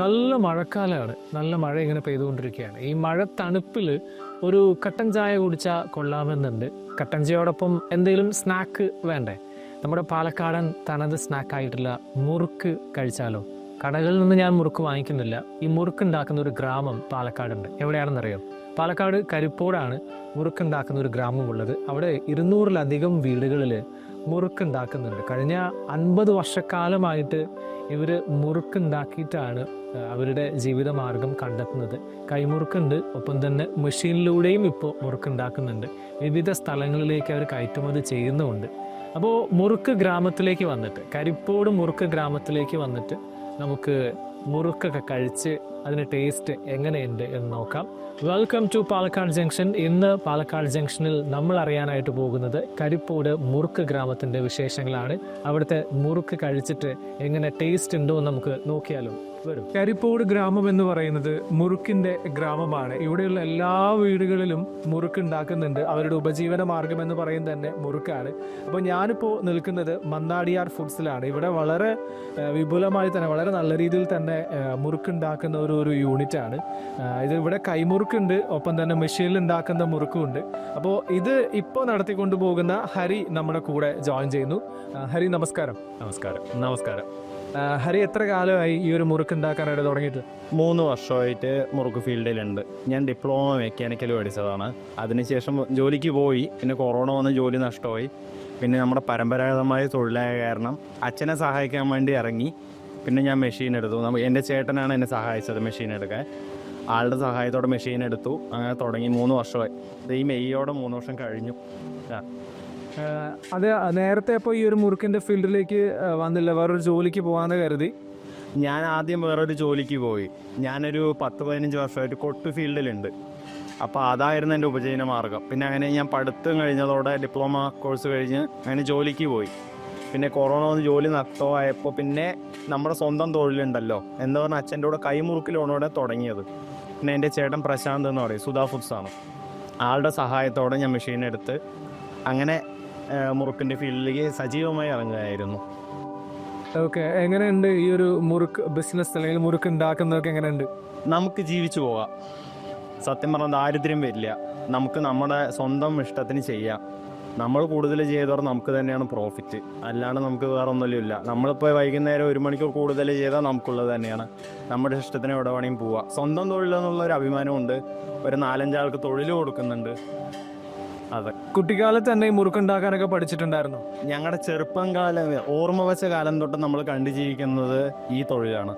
നല്ല മഴക്കാലമാണ് നല്ല മഴ ഇങ്ങനെ പെയ്തുകൊണ്ടിരിക്കുകയാണ്. ഈ മഴ തണുപ്പിൽ ഒരു കട്ടൻ ചായ കുടിച്ചാൽ കൊള്ളാമെന്നുണ്ട്. കട്ടൻ ചായയോടൊപ്പം എന്തെങ്കിലും സ്നാക്ക് വേണ്ടേ? നമ്മുടെ പാലക്കാടൻ തനത് സ്നാക്കായിട്ടുള്ള മുറുക്ക് കഴിച്ചാലോ? കടകളിൽ നിന്ന് ഞാൻ മുറുക്ക് വാങ്ങിക്കുന്നില്ല. ഈ മുറുക്ക് ഉണ്ടാക്കുന്ന ഒരു ഗ്രാമം പാലക്കാടുണ്ട്. എവിടെയാണെന്നറിയോ? പാലക്കാട് കരിപ്പോടാണ് മുറുക്കുണ്ടാക്കുന്ന ഒരു ഗ്രാമമുള്ളത് അവിടെ ഇരുന്നൂറിലധികം വീടുകളിൽ മുറുക്കുണ്ടാക്കുന്നുണ്ട്. കഴിഞ്ഞ അൻപത് വർഷക്കാലമായിട്ട് ഇവർ മുറുക്കുണ്ടാക്കിയിട്ടാണ് അവരുടെ ജീവിതമാർഗം കണ്ടെത്തുന്നത്. കൈമുറുക്കുണ്ട് ഒപ്പം തന്നെ മെഷീനിലൂടെയും ഇപ്പോൾ മുറുക്കുണ്ടാക്കുന്നുണ്ട്. വിവിധ സ്ഥലങ്ങളിലേക്ക് അവർ കയറ്റുമതി ചെയ്യുന്നുമുണ്ട്. അപ്പോൾ മുറുക്ക് ഗ്രാമത്തിലേക്ക് വന്നിട്ട് കരിപ്പോട് മുറുക്ക് ഗ്രാമത്തിലേക്ക് വന്നിട്ട് നമുക്ക് മുറുക്കൊക്കെ കഴിച്ച് അതിന്റെ ടേസ്റ്റ് എങ്ങനെയുണ്ട് എന്ന് നോക്കാം. വെൽക്കം ടു പാലക്കാട് ജംഗ്ഷൻ ഇന്ന് പാലക്കാട് ജംഗ്ഷനിൽ നമ്മൾ അറിയാനായിട്ട് പോകുന്നത് കരിപ്പൂട് മുറുക്ക് ഗ്രാമത്തിന്റെ വിശേഷങ്ങളാണ്. അവിടുത്തെ മുറുക്ക് കഴിച്ചിട്ട് എങ്ങനെ ടേസ്റ്റ് ഉണ്ടോ എന്ന് നമുക്ക് നോക്കിയാലോ. വരും. കരിപ്പോട് ഗ്രാമം എന്ന് പറയുന്നത് മുറുക്കിന്റെ ഗ്രാമമാണ്. ഇവിടെയുള്ള എല്ലാ വീടുകളിലും മുറുക്ക് ഉണ്ടാക്കുന്നുണ്ട്. അവരുടെ ഉപജീവന മാർഗം എന്ന് പറയുന്നത് തന്നെ മുറുക്കാണ്. അപ്പോൾ ഞാനിപ്പോൾ നിൽക്കുന്നത് മന്നാടിയാർ ഫുഡ്സിലാണ്. ഇവിടെ വളരെ വിപുലമായി തന്നെ വളരെ നല്ല രീതിയിൽ തന്നെ മുറുക്ക് ഉണ്ടാക്കുന്ന ഒരു ഒരു യൂണിറ്റ് ആണ് ഇത് ഇവിടെ കൈമുറുക്കുണ്ട്. ഒപ്പം തന്നെ മെഷീനിൽ ഉണ്ടാക്കുന്ന മുറുക്കുമുണ്ട് അപ്പോൾ ഇത് ഇപ്പോൾ നടത്തിക്കൊണ്ടു പോകുന്ന ഹരി നമ്മുടെ കൂടെ ജോയിൻ ചെയ്യുന്നു. ഹരി നമസ്കാരം. നമസ്കാരം. നമസ്കാരം. ഹരി എത്ര കാലമായി ഈ ഒരു മുറുക്ക് ഉണ്ടാക്കാനായിട്ട് തുടങ്ങിയിട്ട്? മൂന്ന് വർഷമായിട്ട് മുറുക്ക് ഫീൽഡിലുണ്ട്. ഞാൻ ഡിപ്ലോമ മെക്കാനിക്കൽ പഠിച്ചതാണ്. അതിനുശേഷം ജോലിക്ക് പോയി. പിന്നെ കൊറോണ വന്ന് ജോലി നഷ്ടമായി. പിന്നെ നമ്മുടെ പരമ്പരാഗതമായ തൊഴിലായ കാരണം അച്ഛനെ സഹായിക്കാൻ വേണ്ടി ഇറങ്ങി. പിന്നെ ഞാൻ മെഷീൻ എടുത്തു. എന്റെ ചേട്ടനാണ് എന്നെ സഹായിച്ചത് മെഷീൻ എടുക്കാൻ. ആളുടെ സഹായത്തോടെ മെഷീൻ എടുത്തു. അങ്ങനെ തുടങ്ങി മൂന്ന് വർഷമായി. ഈ മെയ്യോടെ മൂന്ന് വർഷം കഴിഞ്ഞു. അത് നേരത്തെ അപ്പോൾ ഈ ഒരു മുറുക്കിന്റെ ഫീൽഡിലേക്ക് വന്നില്ല. വേറൊരു ജോലിക്ക് പോകാന്ന് കരുതി. ഞാൻ ആദ്യം വേറൊരു ജോലിക്ക് പോയി. ഞാനൊരു പത്ത് പതിനഞ്ച് വർഷമായിട്ട് കൊട്ട് ഫീൽഡിലുണ്ട്. അപ്പോൾ അതായിരുന്നു എന്റെ ഉപജീവന മാർഗം. പിന്നെ അങ്ങനെ ഞാൻ പഠിത്തം കഴിഞ്ഞതോടെ ഡിപ്ലോമ കോഴ്സ് കഴിഞ്ഞ് അങ്ങനെ ജോലിക്ക് പോയി. പിന്നെ കൊറോണ വന്ന് ജോലി നഷ്ടമായപ്പോൾ പിന്നെ നമ്മുടെ സ്വന്തം തൊഴിലുണ്ടല്ലോ. എന്ന് പറഞ്ഞാൽ അച്ഛന്റെ കൂടെ കൈമുറുക്കിലോണോടെ തുടങ്ങിയത്. പിന്നെ എന്റെ ചേട്ടൻ പ്രശാന്ത് എന്ന് പറയും സുധാ ഫുഡ്സ് ആണ്. ആളുടെ സഹായത്തോടെ ഞാൻ മെഷീൻ എടുത്ത് അങ്ങനെ മുറുക്കിന്റെ ഫീൽഡിലേക്ക് സജീവമായി ഇറങ്ങുകയായിരുന്നു. ഓക്കെ എങ്ങനെയുണ്ട് ഈ ഒരു മുറുക്ക് ബിസിനസ് അല്ലെങ്കിൽ മുറുക്ക് ഉണ്ടാക്കുന്നതൊക്കെ എങ്ങനെയുണ്ട്? നമുക്ക് ജീവിച്ചു പോകാം. സത്യം പറഞ്ഞാൽ ദാരിദ്ര്യം വരില്ല. നമുക്ക് നമ്മുടെ സ്വന്തം ഇഷ്ടത്തിന് ചെയ്യാം. നമ്മൾ കൂടുതൽ ചെയ്തവർ നമുക്ക് തന്നെയാണ് പ്രോഫിറ്റ് അല്ലാണ്ട് നമുക്ക് വേറെ ഒന്നുമില്ല നമ്മളിപ്പോൾ വൈകുന്നേരം ഒരു മണിക്കൂർ കൂടുതൽ ചെയ്താൽ നമുക്കുള്ളത് തന്നെയാണ്. നമ്മുടെ ഇഷ്ടത്തിന് എവിടെ വേണമെങ്കിൽ പോവാം. സ്വന്തം തൊഴിലെന്നുള്ള ഒരു അഭിമാനമുണ്ട്. ഒരു നാലഞ്ചാൾക്ക് തൊഴിൽ കൊടുക്കുന്നുണ്ട്. അതെ. കുട്ടിക്കാലത്ത് തന്നെ ഈ മുറുക്കുണ്ടാക്കാനൊക്കെ പഠിച്ചിട്ടുണ്ടായിരുന്നു? ഞങ്ങളുടെ ചെറുപ്പം കാലം ഓർമ്മ വെച്ച കാലം തൊട്ട് നമ്മൾ കണ്ടു ജീവിക്കുന്നത് ഈ തൊഴിലാണ്.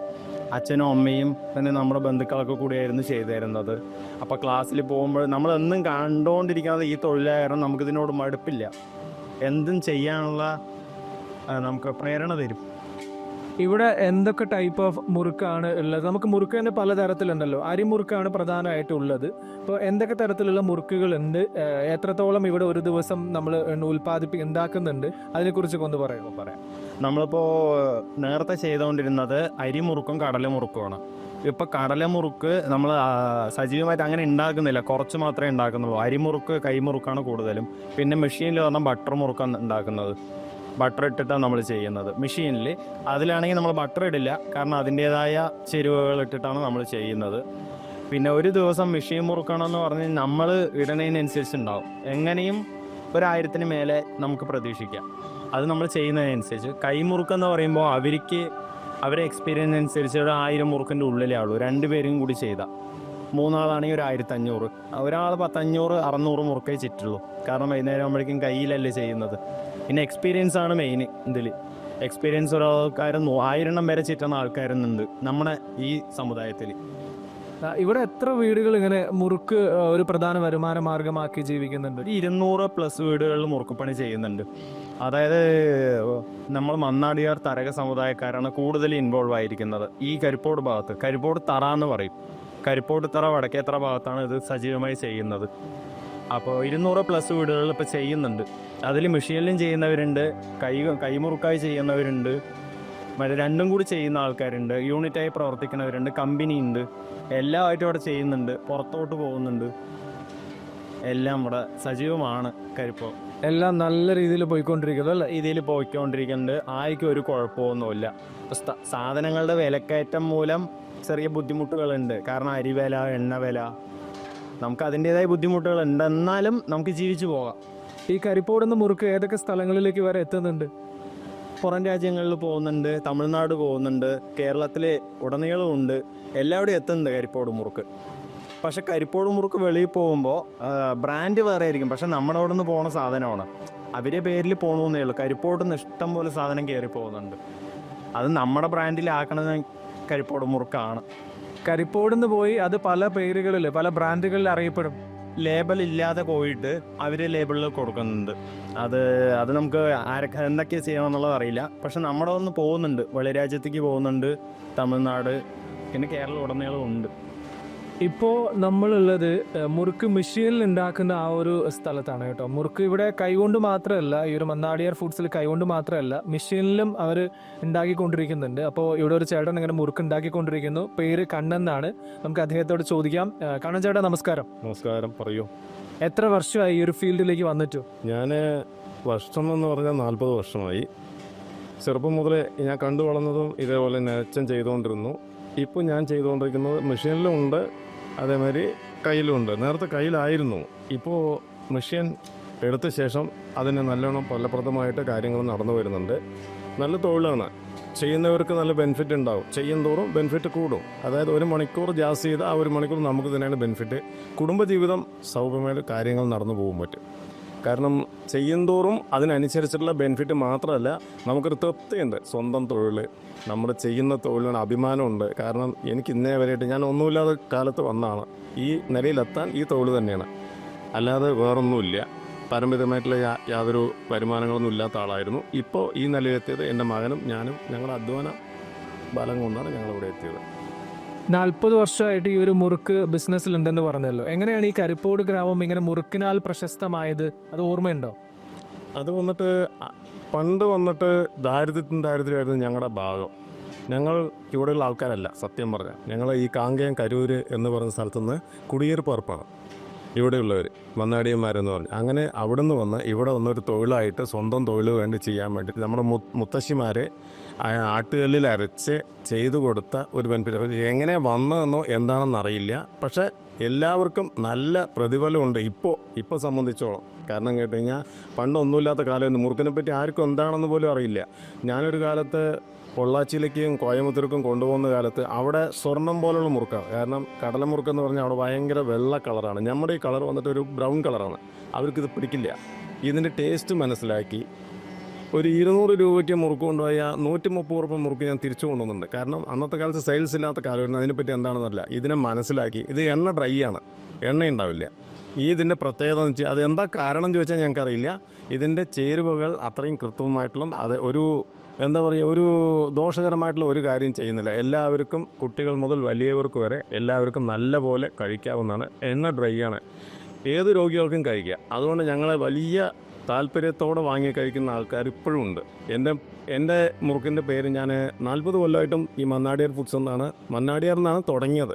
അച്ഛനും അമ്മയും തന്നെ നമ്മുടെ ബന്ധുക്കളൊക്കെ കൂടിയായിരുന്നു ചെയ്തു ചെയ്തിരുന്നത്. അപ്പോൾ ക്ലാസ്സിൽ പോകുമ്പോൾ നമ്മൾ എന്നും കണ്ടുകൊണ്ടിരിക്കുന്നത് ഈ തൊഴിലായ നമുക്ക് നമുക്കിതിനോട് മടുപ്പില്ല. എന്തും ചെയ്യാനുള്ള നമുക്ക് പ്രേരണ തരും. ഇവിടെ എന്തൊക്കെ ടൈപ്പ് ഓഫ് മുറുക്കാണ് ഉള്ളത്? നമുക്ക് മുറുക്ക് തന്നെ പലതരത്തിലുണ്ടല്ലോ. അരിമുറുക്കാണ് പ്രധാനമായിട്ട് ഉള്ളത്. അപ്പോൾ എന്തൊക്കെ തരത്തിലുള്ള മുറുക്കുകളുണ്ട്? എത്രത്തോളം ഇവിടെ ഒരു ദിവസം നമ്മൾ ഉൽപ്പാദിപ്പി ഉണ്ടാക്കുന്നുണ്ട്? അതിനെക്കുറിച്ചൊക്കെ ഒന്ന് പറയുമോ? പറയാം. നമ്മളിപ്പോൾ നേരത്തെ ചെയ്തുകൊണ്ടിരുന്നത് അരിമുറുക്കും കടലമുറുക്കുമാണ് ഇപ്പോൾ കടലമുറുക്ക് നമ്മൾ സജീവമായിട്ട് അങ്ങനെ ഉണ്ടാക്കുന്നില്ല. കുറച്ച് മാത്രമേ ഉണ്ടാക്കുന്നുള്ളൂ. അരിമുറുക്ക് കൈമുറുക്കാണ് കൂടുതലും. പിന്നെ മെഷീനിൽ പറഞ്ഞാൽ ബട്ടർ മുറുക്കാണ് ഉണ്ടാക്കുന്നത്. ബട്ടർ ഇട്ടിട്ടാണ് നമ്മൾ ചെയ്യുന്നത്. മെഷീനിൽ അതിലാണെങ്കിൽ നമ്മൾ ബട്ടർ ഇടില്ല. കാരണം അതിന്റേതായ ചേരുവകൾ ഇട്ടിട്ടാണ് നമ്മൾ ചെയ്യുന്നത്. പിന്നെ ഒരു ദിവസം മെഷീൻ മുറുക്കണമെന്ന് പറഞ്ഞ് നമ്മൾ ഇടണതിനനുസരിച്ചുണ്ടാവും എങ്ങനെയും ഒരായിരത്തിന് മേലെ നമുക്ക് പ്രതീക്ഷിക്കാം. അത് നമ്മൾ ചെയ്യുന്നതിനനുസരിച്ച്. കൈമുറുക്കെന്ന് പറയുമ്പോൾ അവർക്ക് അവരെ എക്സ്പീരിയൻസ് അനുസരിച്ച് ഒരു ആയിരം മുറുക്കിന്റെ ഉള്ളിലേ രണ്ട് രണ്ടുപേരും കൂടി ചെയ്താൽ. മൂന്നാളാണെങ്കിൽ ഒരു ആയിരത്തി അഞ്ഞൂറ് ഒരാൾ പത്തഞ്ഞൂറ് അറുന്നൂറ് മുറുക്കേ ചിറ്റുള്ളൂ. കാരണം വൈകുന്നേരം ആകുമ്പോഴേക്കും കയ്യിലല്ലേ ചെയ്യുന്നത്. പിന്നെ എക്സ്പീരിയൻസ് ആണ് മെയിൻ ഇതിൽ എക്സ്പീരിയൻസ് ഒരു ആയിരം എണ്ണം വരെ ചിറ്റുന്ന ആൾക്കാരുന്നുണ്ട് നമ്മുടെ ഈ സമുദായത്തിൽ ഇവിടെ എത്ര വീടുകൾ ഇങ്ങനെ മുറുക്ക് ഒരു പ്രധാന വരുമാന മാർഗമാക്കി ജീവിക്കുന്നുണ്ട്? ഇരുന്നൂറ് പ്ലസ് വീടുകളിൽ മുറുക്കുപ്പണി ചെയ്യുന്നുണ്ട്. അതായത് നമ്മൾ മണ്ണാടിയാർ തരക സമുദായക്കാരാണ് കൂടുതൽ ഇൻവോൾവ് ആയിരിക്കുന്നത്. ഈ കരിപ്പോട് ഭാഗത്ത്. കരിപ്പോട് തറ എന്ന് പറയും. കരിപ്പോട് തറ വടക്കേത്തറ ഭാഗത്താണ് ഇത് സജീവമായി ചെയ്യുന്നത്. അപ്പോൾ ഇരുന്നൂറ് പ്ലസ് വീടുകളിൽ ഇപ്പോൾ ചെയ്യുന്നുണ്ട്. അതിൽ മെഷീനിലും ചെയ്യുന്നവരുണ്ട് കൈ കൈമുറുക്കായി ചെയ്യുന്നവരുണ്ട് മറ്റേ രണ്ടും കൂടി ചെയ്യുന്ന ആൾക്കാരുണ്ട് യൂണിറ്റായി പ്രവർത്തിക്കുന്നവരുണ്ട് കമ്പനി ഉണ്ട് എല്ലാമായിട്ടും അവിടെ ചെയ്യുന്നുണ്ട് പുറത്തോട്ട് പോകുന്നുണ്ട്. എല്ലാം ഇവിടെ സജീവമാണ് കരിപ്പോ. എല്ലാം നല്ല രീതിയിൽ പോയിക്കൊണ്ടിരിക്കുന്നു അല്ല? രീതിയിൽ പോയിക്കൊണ്ടിരിക്കുന്നുണ്ട്. ആർക്കും ഒരു കുഴപ്പമൊന്നുമില്ല. സാധനങ്ങളുടെ വിലക്കയറ്റം മൂലം ചെറിയ ബുദ്ധിമുട്ടുകളുണ്ട്. കാരണം അരിവില എണ്ണവില നമുക്ക് അതിന്റെതായ ബുദ്ധിമുട്ടുകളുണ്ട്. എന്നാലും നമുക്ക് ജീവിച്ചു പോകാം. ഈ കരിപ്പോടുന്ന മുറുക്ക് ഏതൊക്കെ സ്ഥലങ്ങളിലേക്ക് വരെ എത്തുന്നുണ്ട്? പുറം രാജ്യങ്ങളിൽ പോകുന്നുണ്ട് തമിഴ്നാട് പോകുന്നുണ്ട് കേരളത്തിലെ ഉടനീളമുണ്ട് എല്ലാവിടെയും എത്തുന്നുണ്ട് കരിപ്പോട് മുറുക്ക്. പക്ഷെ കരിപ്പോട് മുറുക്ക് വെളിയിൽ പോകുമ്പോൾ ബ്രാൻഡ് വേറെ ആയിരിക്കും. പക്ഷെ നമ്മുടെ അവിടെ നിന്ന് പോകുന്ന സാധനമാണ്. അവരെ പേരിൽ പോകണമെന്നേ ഉള്ളൂ. കരിപ്പോട് നിന്ന് ഇഷ്ടം പോലെ സാധനം കയറി പോകുന്നുണ്ട്. അത് നമ്മുടെ ബ്രാൻഡിലാക്കണത് കരിപ്പോട് മുറുക്കാണ്. കരിപ്പോടുന്ന് പോയി അത് പല പേരുകളിൽ പല ബ്രാൻഡുകളിൽ അറിയപ്പെടും. ലേബൽ ഇല്ലാതെ പോയിട്ട് അവർ ലേബിളിൽ കൊടുക്കുന്നുണ്ട്. അത് അത് നമുക്ക് ആരൊക്കെ എന്തൊക്കെ ചെയ്യണമെന്നുള്ളത് അറിയില്ല. പക്ഷെ നമ്മുടെ ഒന്ന് പോകുന്നുണ്ട്. വെളിരാജ്യത്തേക്ക് പോകുന്നുണ്ട്. തമിഴ്നാട് പിന്നെ കേരള ഉടനീളം ഉണ്ട്. ഇപ്പോൾ നമ്മളുള്ളത് മുറുക്ക് മെഷീനിൽ ഉണ്ടാക്കുന്ന ആ ഒരു സ്ഥലത്താണ് കേട്ടോ. മുറുക്ക് ഇവിടെ കൈകൊണ്ട് മാത്രമല്ല ഈ ഒരു മന്നാടിയാർ ഫുഡ്സിൽ കൈകൊണ്ട് മാത്രമല്ല മെഷീനിലും അവർ ഉണ്ടാക്കിക്കൊണ്ടിരിക്കുന്നുണ്ട് അപ്പോൾ ഇവിടെ ഒരു ചേട്ടൻ ഇങ്ങനെ മുറുക്ക് ഉണ്ടാക്കിക്കൊണ്ടിരിക്കുന്നു പേര് കണ്ണെന്നാണ്. നമുക്ക് അദ്ദേഹത്തോട് ചോദിക്കാം. കണ്ണൻ ചേട്ടാ നമസ്കാരം. നമസ്കാരം പറയൂ. എത്ര വർഷമായി ഈ ഒരു ഫീൽഡിലേക്ക് വന്നിട്ടു? ഞാൻ വർഷം എന്ന് പറഞ്ഞാൽ നാൽപ്പത് വർഷമായി. ചെറുപ്പം മുതലേ ഞാൻ കണ്ടു വളർന്നതും ഇതേപോലെ അച്ഛൻ ചെയ്തുകൊണ്ടിരുന്നു. ഇപ്പോൾ ഞാൻ ചെയ്തുകൊണ്ടിരിക്കുന്നത് മെഷീനിലും ഉണ്ട് അതേമാതിരി കയ്യിലും ഉണ്ട് നേരത്തെ കയ്യിലായിരുന്നു. ഇപ്പോൾ മെഷീൻ എടുത്ത ശേഷം അതിന് നല്ലോണം ഫലപ്രദമായിട്ട് കാര്യങ്ങൾ നടന്നു വരുന്നുണ്ട്. നല്ല തൊഴിലാണ്. ചെയ്യുന്നവർക്ക് നല്ല ബെനിഫിറ്റ് ഉണ്ടാവും. ചെയ്യും തോറും ബെനിഫിറ്റ് കൂടും. അതായത് ഒരു മണിക്കൂർ ജാസ് ചെയ്ത് ആ ഒരു മണിക്കൂർ നമുക്ക് തന്നെയാണ് ബെനിഫിറ്റ് കുടുംബജീവിതം സൗമ്യമായിട്ട് കാര്യങ്ങൾ നടന്നു പോകും പറ്റും കാരണം ചെയ്യുന്തോറും അതിനനുസരിച്ചുള്ള ബെനിഫിറ്റ് മാത്രമല്ല നമുക്കൊരു തൃപ്തിയുണ്ട്. സ്വന്തം തൊഴിൽ നമ്മൾ ചെയ്യുന്ന തൊഴിലിന് അഭിമാനമുണ്ട്. കാരണം എനിക്ക് ഇന്നേ വരെയായിട്ട് ഞാൻ ഒന്നുമില്ലാതെ കാലത്ത് വന്നാണ്. ഈ നിലയിലെത്താൻ ഈ തൊഴിൽ തന്നെയാണ്. അല്ലാതെ വേറൊന്നുമില്ല. പാരമ്പര്യമായിട്ടുള്ള യാതൊരു വരുമാനങ്ങളൊന്നും ഇല്ലാത്ത ആളായിരുന്നു. ഇപ്പോൾ ഈ നിലയിലെത്തിയത് എന്റെ മകനും ഞാനും. ഞങ്ങളുടെ അധ്വാന ബലം കൊണ്ടാണ് ഞങ്ങളിവിടെ എത്തിയത്. നാൽപ്പത് വർഷമായിട്ട് ഈ ഒരു മുറുക്ക് ബിസിനസ്സിൽ ഉണ്ടെന്ന് പറഞ്ഞല്ലോ. എങ്ങനെയാണ് ഈ കരിപ്പോട് ഗ്രാമം ഇങ്ങനെ മുറുക്കിനാൽ പ്രശസ്തമായത്? അത് ഓർമ്മയുണ്ടോ? അത് വന്നിട്ട് പണ്ട് വന്നിട്ട് ദാരിദ്ര്യത്തിനും ദാരിദ്ര്യമായിരുന്നു ഞങ്ങളുടെ ഭാഗം. ഞങ്ങൾ ഇവിടെയുള്ള ആൾക്കാരല്ല സത്യം പറഞ്ഞാൽ ഞങ്ങൾ ഈ കാങ്കയം കരൂര് എന്ന് പറയുന്ന സ്ഥലത്തുനിന്ന് കുടിയേറിപ്പറപ്പാണ് ഇവിടെയുള്ളവർ മന്നാടിയന്മാരെന്ന് പറഞ്ഞു. അങ്ങനെ അവിടെ നിന്ന് വന്ന് ഇവിടെ വന്നൊരു തൊഴിലായിട്ട് സ്വന്തം തൊഴിൽ വേണ്ടി ചെയ്യാൻ വേണ്ടി നമ്മുടെ മുത്തശ്ശിമാരെ ആട്ടുകല്ലിൽ അരച്ച് ചെയ്തു കൊടുത്ത ഒരു ബെനിഫിറ്റ് എങ്ങനെ വന്നതെന്നോ എന്താണെന്ന് അറിയില്ല. പക്ഷേ എല്ലാവർക്കും നല്ല പ്രതിഫലമുണ്ട് ഇപ്പോൾ ഇപ്പോൾ സംബന്ധിച്ചോളം. കാരണം കേട്ട് കഴിഞ്ഞാൽ പണ്ടൊന്നുമില്ലാത്ത കാലം മുറുക്കിനെ പറ്റി ആർക്കും എന്താണെന്ന് പോലും അറിയില്ല. ഞാനൊരു കാലത്ത് പൊള്ളാച്ചിയിലേക്കും കോയമുത്തൂർക്കും കൊണ്ടുപോകുന്ന കാലത്ത് അവിടെ സ്വർണം പോലുള്ള മുറുക്കാണ്. കാരണം കടല മുറുക്കെന്ന് പറഞ്ഞാൽ അവിടെ ഭയങ്കര വെള്ള കളറാണ്. നമ്മുടെ ഈ കളർ വന്നിട്ട് ഒരു ബ്രൗൺ കളറാണ്. അവർക്കിത് പിടിക്കില്ല. ഇതിന്റെ ടേസ്റ്റ് മനസ്സിലാക്കി ഒരു ഇരുന്നൂറ് രൂപയ്ക്ക് മുറുക്ക് കൊണ്ടുപോയാൽ നൂറ്റി മുപ്പത് ഉറപ്പ് മുറുക്ക് ഞാൻ തിരിച്ചു കൊണ്ടുവന്നുണ്ട് കാരണം അന്നത്തെ കാലത്ത് സെയിൽസ് ഇല്ലാത്ത കാലമായിരുന്നു അതിനെപ്പറ്റി എന്താണെന്നല്ല ഇതിനെ മനസ്സിലാക്കി. ഇത് എണ്ണ ഡ്രൈ ആണ്. എണ്ണ ഉണ്ടാവില്ല ഈ ഇതിന്റെ പ്രത്യേകത എന്ന് വെച്ചാൽ അതെന്താ കാരണം ചോദിച്ചാൽ ഞങ്ങൾക്കറിയില്ല. ഇതിന്റെ ചേരുവകൾ അത്രയും കൃത്യമായിട്ടുള്ള അത് ഒരു എന്താ പറയുക ഒരു ദോഷകരമായിട്ടുള്ള ഒരു കാര്യം ചെയ്യുന്നില്ല. എല്ലാവർക്കും കുട്ടികൾ മുതൽ വലിയവർക്ക് വരെ എല്ലാവർക്കും നല്ല പോലെ കഴിക്കാവുന്നതാണ്. എണ്ണ ഡ്രൈ ആണ്. ഏത് രോഗികൾക്കും കഴിക്കുക അതുകൊണ്ട് ഞങ്ങളെ വലിയ താല്പര്യത്തോടെ വാങ്ങി കഴിക്കുന്ന ആൾക്കാർ ഇപ്പോഴും ഉണ്ട്. എന്റെ എന്റെ മുറുക്കിന്റെ പേര് ഞാൻ നാൽപ്പത് കൊല്ലമായിട്ടും ഈ മന്നാടിയർ ഫുഡ്സ് എന്നാണ് മന്നാടിയാർ എന്നാണ് തുടങ്ങിയത്.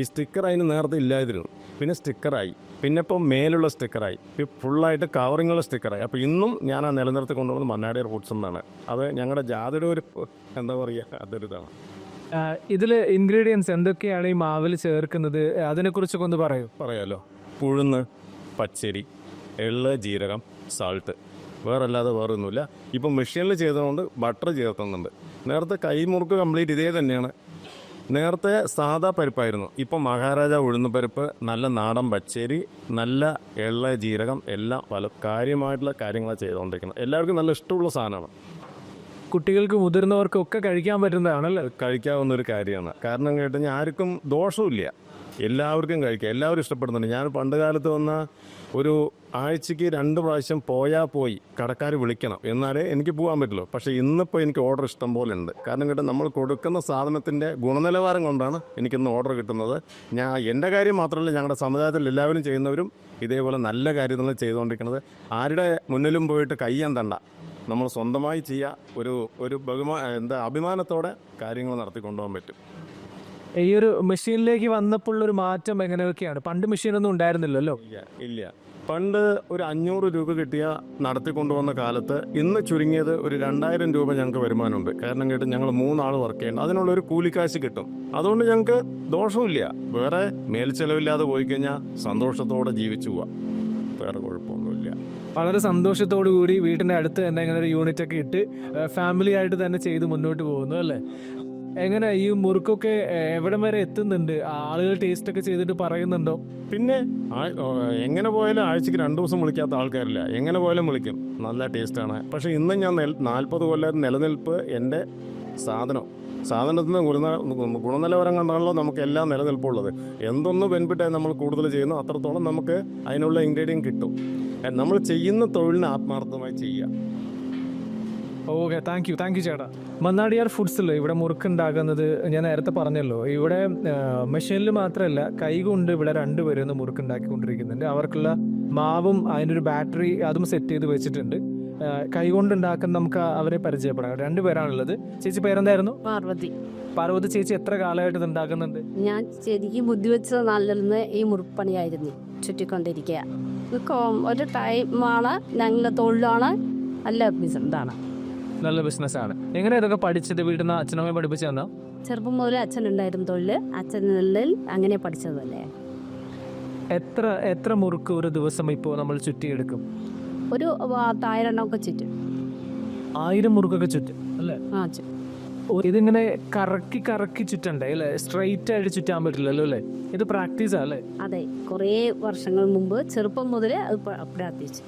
ഈ സ്റ്റിക്കർ അതിന് നേരത്തെ ഇല്ലായിരുന്നു. പിന്നെ സ്റ്റിക്കറായി പിന്നെ ഇപ്പോൾ മേലുള്ള സ്റ്റിക്കറായി ഫുള്ളായിട്ട് കവറിങ്ങുള്ള സ്റ്റിക്കറായി അപ്പോൾ ഇന്നും ഞാൻ ആ നിലനിർത്തി കൊണ്ടുപോകുന്നത് മന്നാടിയർ ഫുഡ്സ് എന്നാണ്. അത് ഞങ്ങളുടെ ജാതിയുടെ ഒരു എന്താ പറയുക അതൊരു ഇതാണ്. ഇതിൽ ഇൻഗ്രീഡിയൻസ് എന്തൊക്കെയാണ് ഈ മാവിൽ ചേർക്കുന്നത്? അതിനെക്കുറിച്ചൊക്കെ ഒന്ന് പറയൂ. പറയാമല്ലോ പുഴുന്ന് പച്ചരി എള്ള് ജീരകം സാൾട്ട് വേറെ അല്ലാതെ വേറെ ഒന്നുമില്ല ഇപ്പം മെഷീനിൽ ചെയ്തതുകൊണ്ട് ബട്ടർ ചേർക്കുന്നുണ്ട്. നേരത്തെ കൈമുറുക്ക് കംപ്ലീറ്റ് ഇതേ തന്നെയാണ്. നേരത്തെ സാദാ പരിപ്പായിരുന്നു. ഇപ്പം മഹാരാജ ഉഴുന്ന് പരിപ്പ് നല്ല നാടൻ പച്ചരി നല്ല എള്ള ജീരകം എല്ലാം പല കാര്യമായിട്ടുള്ള കാര്യങ്ങളാണ് ചെയ്തുകൊണ്ടിരിക്കുന്നത് എല്ലാവർക്കും നല്ല ഇഷ്ടമുള്ള സാധനമാണ്. കുട്ടികൾക്ക് മുതിർന്നവർക്കൊക്കെ കഴിക്കാൻ പറ്റുന്നതാണല്ലേ? കഴിക്കാവുന്ന ഒരു കാര്യമാണ്. കാരണം കേട്ടുകഴിഞ്ഞാൽ ആർക്കും ആർക്കും ദോഷമില്ല എല്ലാവർക്കും കഴിക്കാം. എല്ലാവരും ഇഷ്ടപ്പെടുന്നുണ്ട്. ഞാൻ പണ്ട് കാലത്ത് വന്ന ഒരു ആഴ്ചയ്ക്ക് രണ്ട് പ്രാവശ്യം പോയാൽ പോയി കടക്കാർ വിളിക്കണം. എന്നാലേ എനിക്ക് പോകാൻ പറ്റുള്ളൂ. പക്ഷേ ഇന്നിപ്പോൾ എനിക്ക് ഓർഡർ ഇഷ്ടം പോലെ ഉണ്ട്. കാരണം കേട്ടോ നമ്മൾ കൊടുക്കുന്ന സാധനത്തിന്റെ ഗുണനിലവാരം കൊണ്ടാണ് എനിക്കിന്ന് ഓർഡർ കിട്ടുന്നത്. ഞാൻ എന്റെ കാര്യം മാത്രമല്ല ഞങ്ങളുടെ സമുദായത്തിൽ എല്ലാവരും ചെയ്യുന്നവരും ഇതേപോലെ നല്ല കാര്യങ്ങൾ ചെയ്തുകൊണ്ടിരിക്കുന്നത് ആരുടെ മുന്നിലും പോയിട്ട് കയ്യാൻ തണ്ട. നമ്മൾ സ്വന്തമായി ചെയ്യുക ഒരു ഒരു ബഹുമാ എന്താ അഭിമാനത്തോടെ കാര്യങ്ങൾ നടത്തി കൊണ്ടുപോകാൻ പറ്റും. ഈ ഒരു മെഷീനിലേക്ക് വന്നപ്പോൾ ഒരു മാറ്റം എങ്ങനെയൊക്കെയാണ്? പണ്ട് മെഷീനൊന്നും ഉണ്ടായിരുന്നില്ലല്ലോ ഇല്ല പണ്ട് ഒരു അഞ്ഞൂറ് രൂപ കിട്ടിയ നടത്തിക്കൊണ്ടുവന്ന കാലത്ത് ഇന്ന് ചുരുങ്ങിയത് ഒരു രണ്ടായിരം രൂപ ഞങ്ങൾക്ക് വരുമാനമുണ്ട്. കാരണം കേട്ട് ഞങ്ങൾ മൂന്നാൾ വർക്ക് ചെയ്യണം അതിനുള്ള ഒരു കൂലിക്കാശ് കിട്ടും. അതുകൊണ്ട് ഞങ്ങൾക്ക് ദോഷമില്ല വേറെ മേൽച്ചെലവില്ലാതെ പോയി കഴിഞ്ഞാൽ സന്തോഷത്തോടെ ജീവിച്ചു പോവാം. വേറെ കുഴപ്പമൊന്നുമില്ല. വളരെ സന്തോഷത്തോടു കൂടി വീട്ടിന്റെ അടുത്ത് തന്നെ ഇങ്ങനെ ഒരു യൂണിറ്റ് ഒക്കെ ഇട്ട് ഫാമിലി ആയിട്ട് തന്നെ ചെയ്ത് മുന്നോട്ട് പോകുന്നു അല്ലേ? എങ്ങനെ ഈ മുറുക്കൊക്കെ എവിടം വരെ എത്തുന്നുണ്ട്? ആളുകൾ ടേസ്റ്റ് ഒക്കെ ചെയ്തിട്ട് പറയുന്നുണ്ടോ? പിന്നെ എങ്ങനെ പോയാലും ആഴ്ചക്ക് രണ്ട് ദിവസം വിളിക്കാത്ത ആൾക്കാരില്ല. എങ്ങനെ പോയാലും വിളിക്കും. നല്ല ടേസ്റ്റാണ് പക്ഷേ ഇന്ന് ഞാൻ നെൽ നാൽപ്പത് കൊല്ലം നിലനിൽപ്പ് എന്റെ സാധനം. സാധനത്തിന് ഗുണ ഗുണനിലവാരം കണ്ടാണല്ലോ നമുക്ക് എല്ലാം നിലനിൽപ്പുള്ളത്. എന്തൊന്നും ബെനിഫിറ്റായി നമ്മൾ കൂടുതൽ ചെയ്യുന്നു അത്രത്തോളം നമുക്ക് അതിനുള്ള ഇൻഗ്രീഡിയൻ കിട്ടും. നമ്മൾ ചെയ്യുന്ന തൊഴിലിന് ആത്മാർത്ഥമായി ചെയ്യുക. Okay thank you thank you ചേട്ടാ. മന്നാടിയാർ ഫുഡ്സിൽ ഇവിടെ മുറുക്കുണ്ടാകുന്നത് ഞാൻ നേരത്തെ പറഞ്ഞല്ലോ ഇവിടെ മെഷീനിൽ മാത്രമല്ല കൈകൊണ്ട് ഇവിടെ രണ്ടുപേരും ഇന്ന് മുറുക്കുണ്ടാക്കിക്കൊണ്ടിരിക്കുന്നുണ്ട്. അവർക്കുള്ള മാവും അതിന്റെ ഒരു ബാറ്ററി അതും സെറ്റ് ചെയ്ത് വെച്ചിട്ടുണ്ട്. കൈകൊണ്ട് ഉണ്ടാക്കുന്ന നമുക്ക് അവരെ പരിചയപ്പെടാം. രണ്ടുപേരാണുള്ളത് ചേച്ചി പേരെന്തായിരുന്നു? പാർവതി. പാർവതി ചേച്ചി എത്ര കാലമായിട്ട് ഇത് ഉണ്ടാക്കുന്നുണ്ട്? ഞാൻ ശരിക്കും ബുദ്ധി വെച്ച നല്ലിരുന്ന് ഈ മുറുപ്പണിയായിരുന്നു ചുറ്റിക്കൊണ്ടിരിക്കുക. ഒരു ടൈമാണ് ഞങ്ങളുടെ തൊഴിലാണ് നല്ല ബിസിനസ്സാണ് നല്ല ബിസിനസ്സാണ്. എങ്ങനെ ഇതൊക്കെ പഠിച്ചത്? വീട്ടിൽ നിന്ന് അച്ഛനമ്മയെ പഠിപ്പിച്ചു തന്നാ? ചെറുപ്പം മുതൽ അച്ഛനുണ്ടായിരുന്നു തൊഴിൽ അച്ഛനിൽ അങ്ങനെ പഠിച്ചതല്ലേ. എത്ര എത്ര മുറുക്ക് ഒരു ദിവസം ഇപ്പോൾ നമ്മൾ ചുറ്റിയെടുക്കും? ഒരു തായിരെണ്ണമൊക്കെ ചുറ്റും. ആയിരം മുറുക്കൊക്കെ ചുറ്റും അല്ലേ? ആ ഇതിങ്ങനെ കറക്കി കറക്കി ചുറ്റണ്ടേ അല്ലേ? സ്ട്രെയിറ്റ് ആയിട്ട് ചുറ്റാൻ പറ്റില്ലല്ലോ അല്ലേ? ഇത് പ്രാക്ടീസാ അല്ലേ? അതെ കുറേ വർഷങ്ങൾ മുമ്പ് ചെറുപ്പം മുതലേ അത് പ്രാക്ടീസ് പ്രാർത്ഥിച്ചു.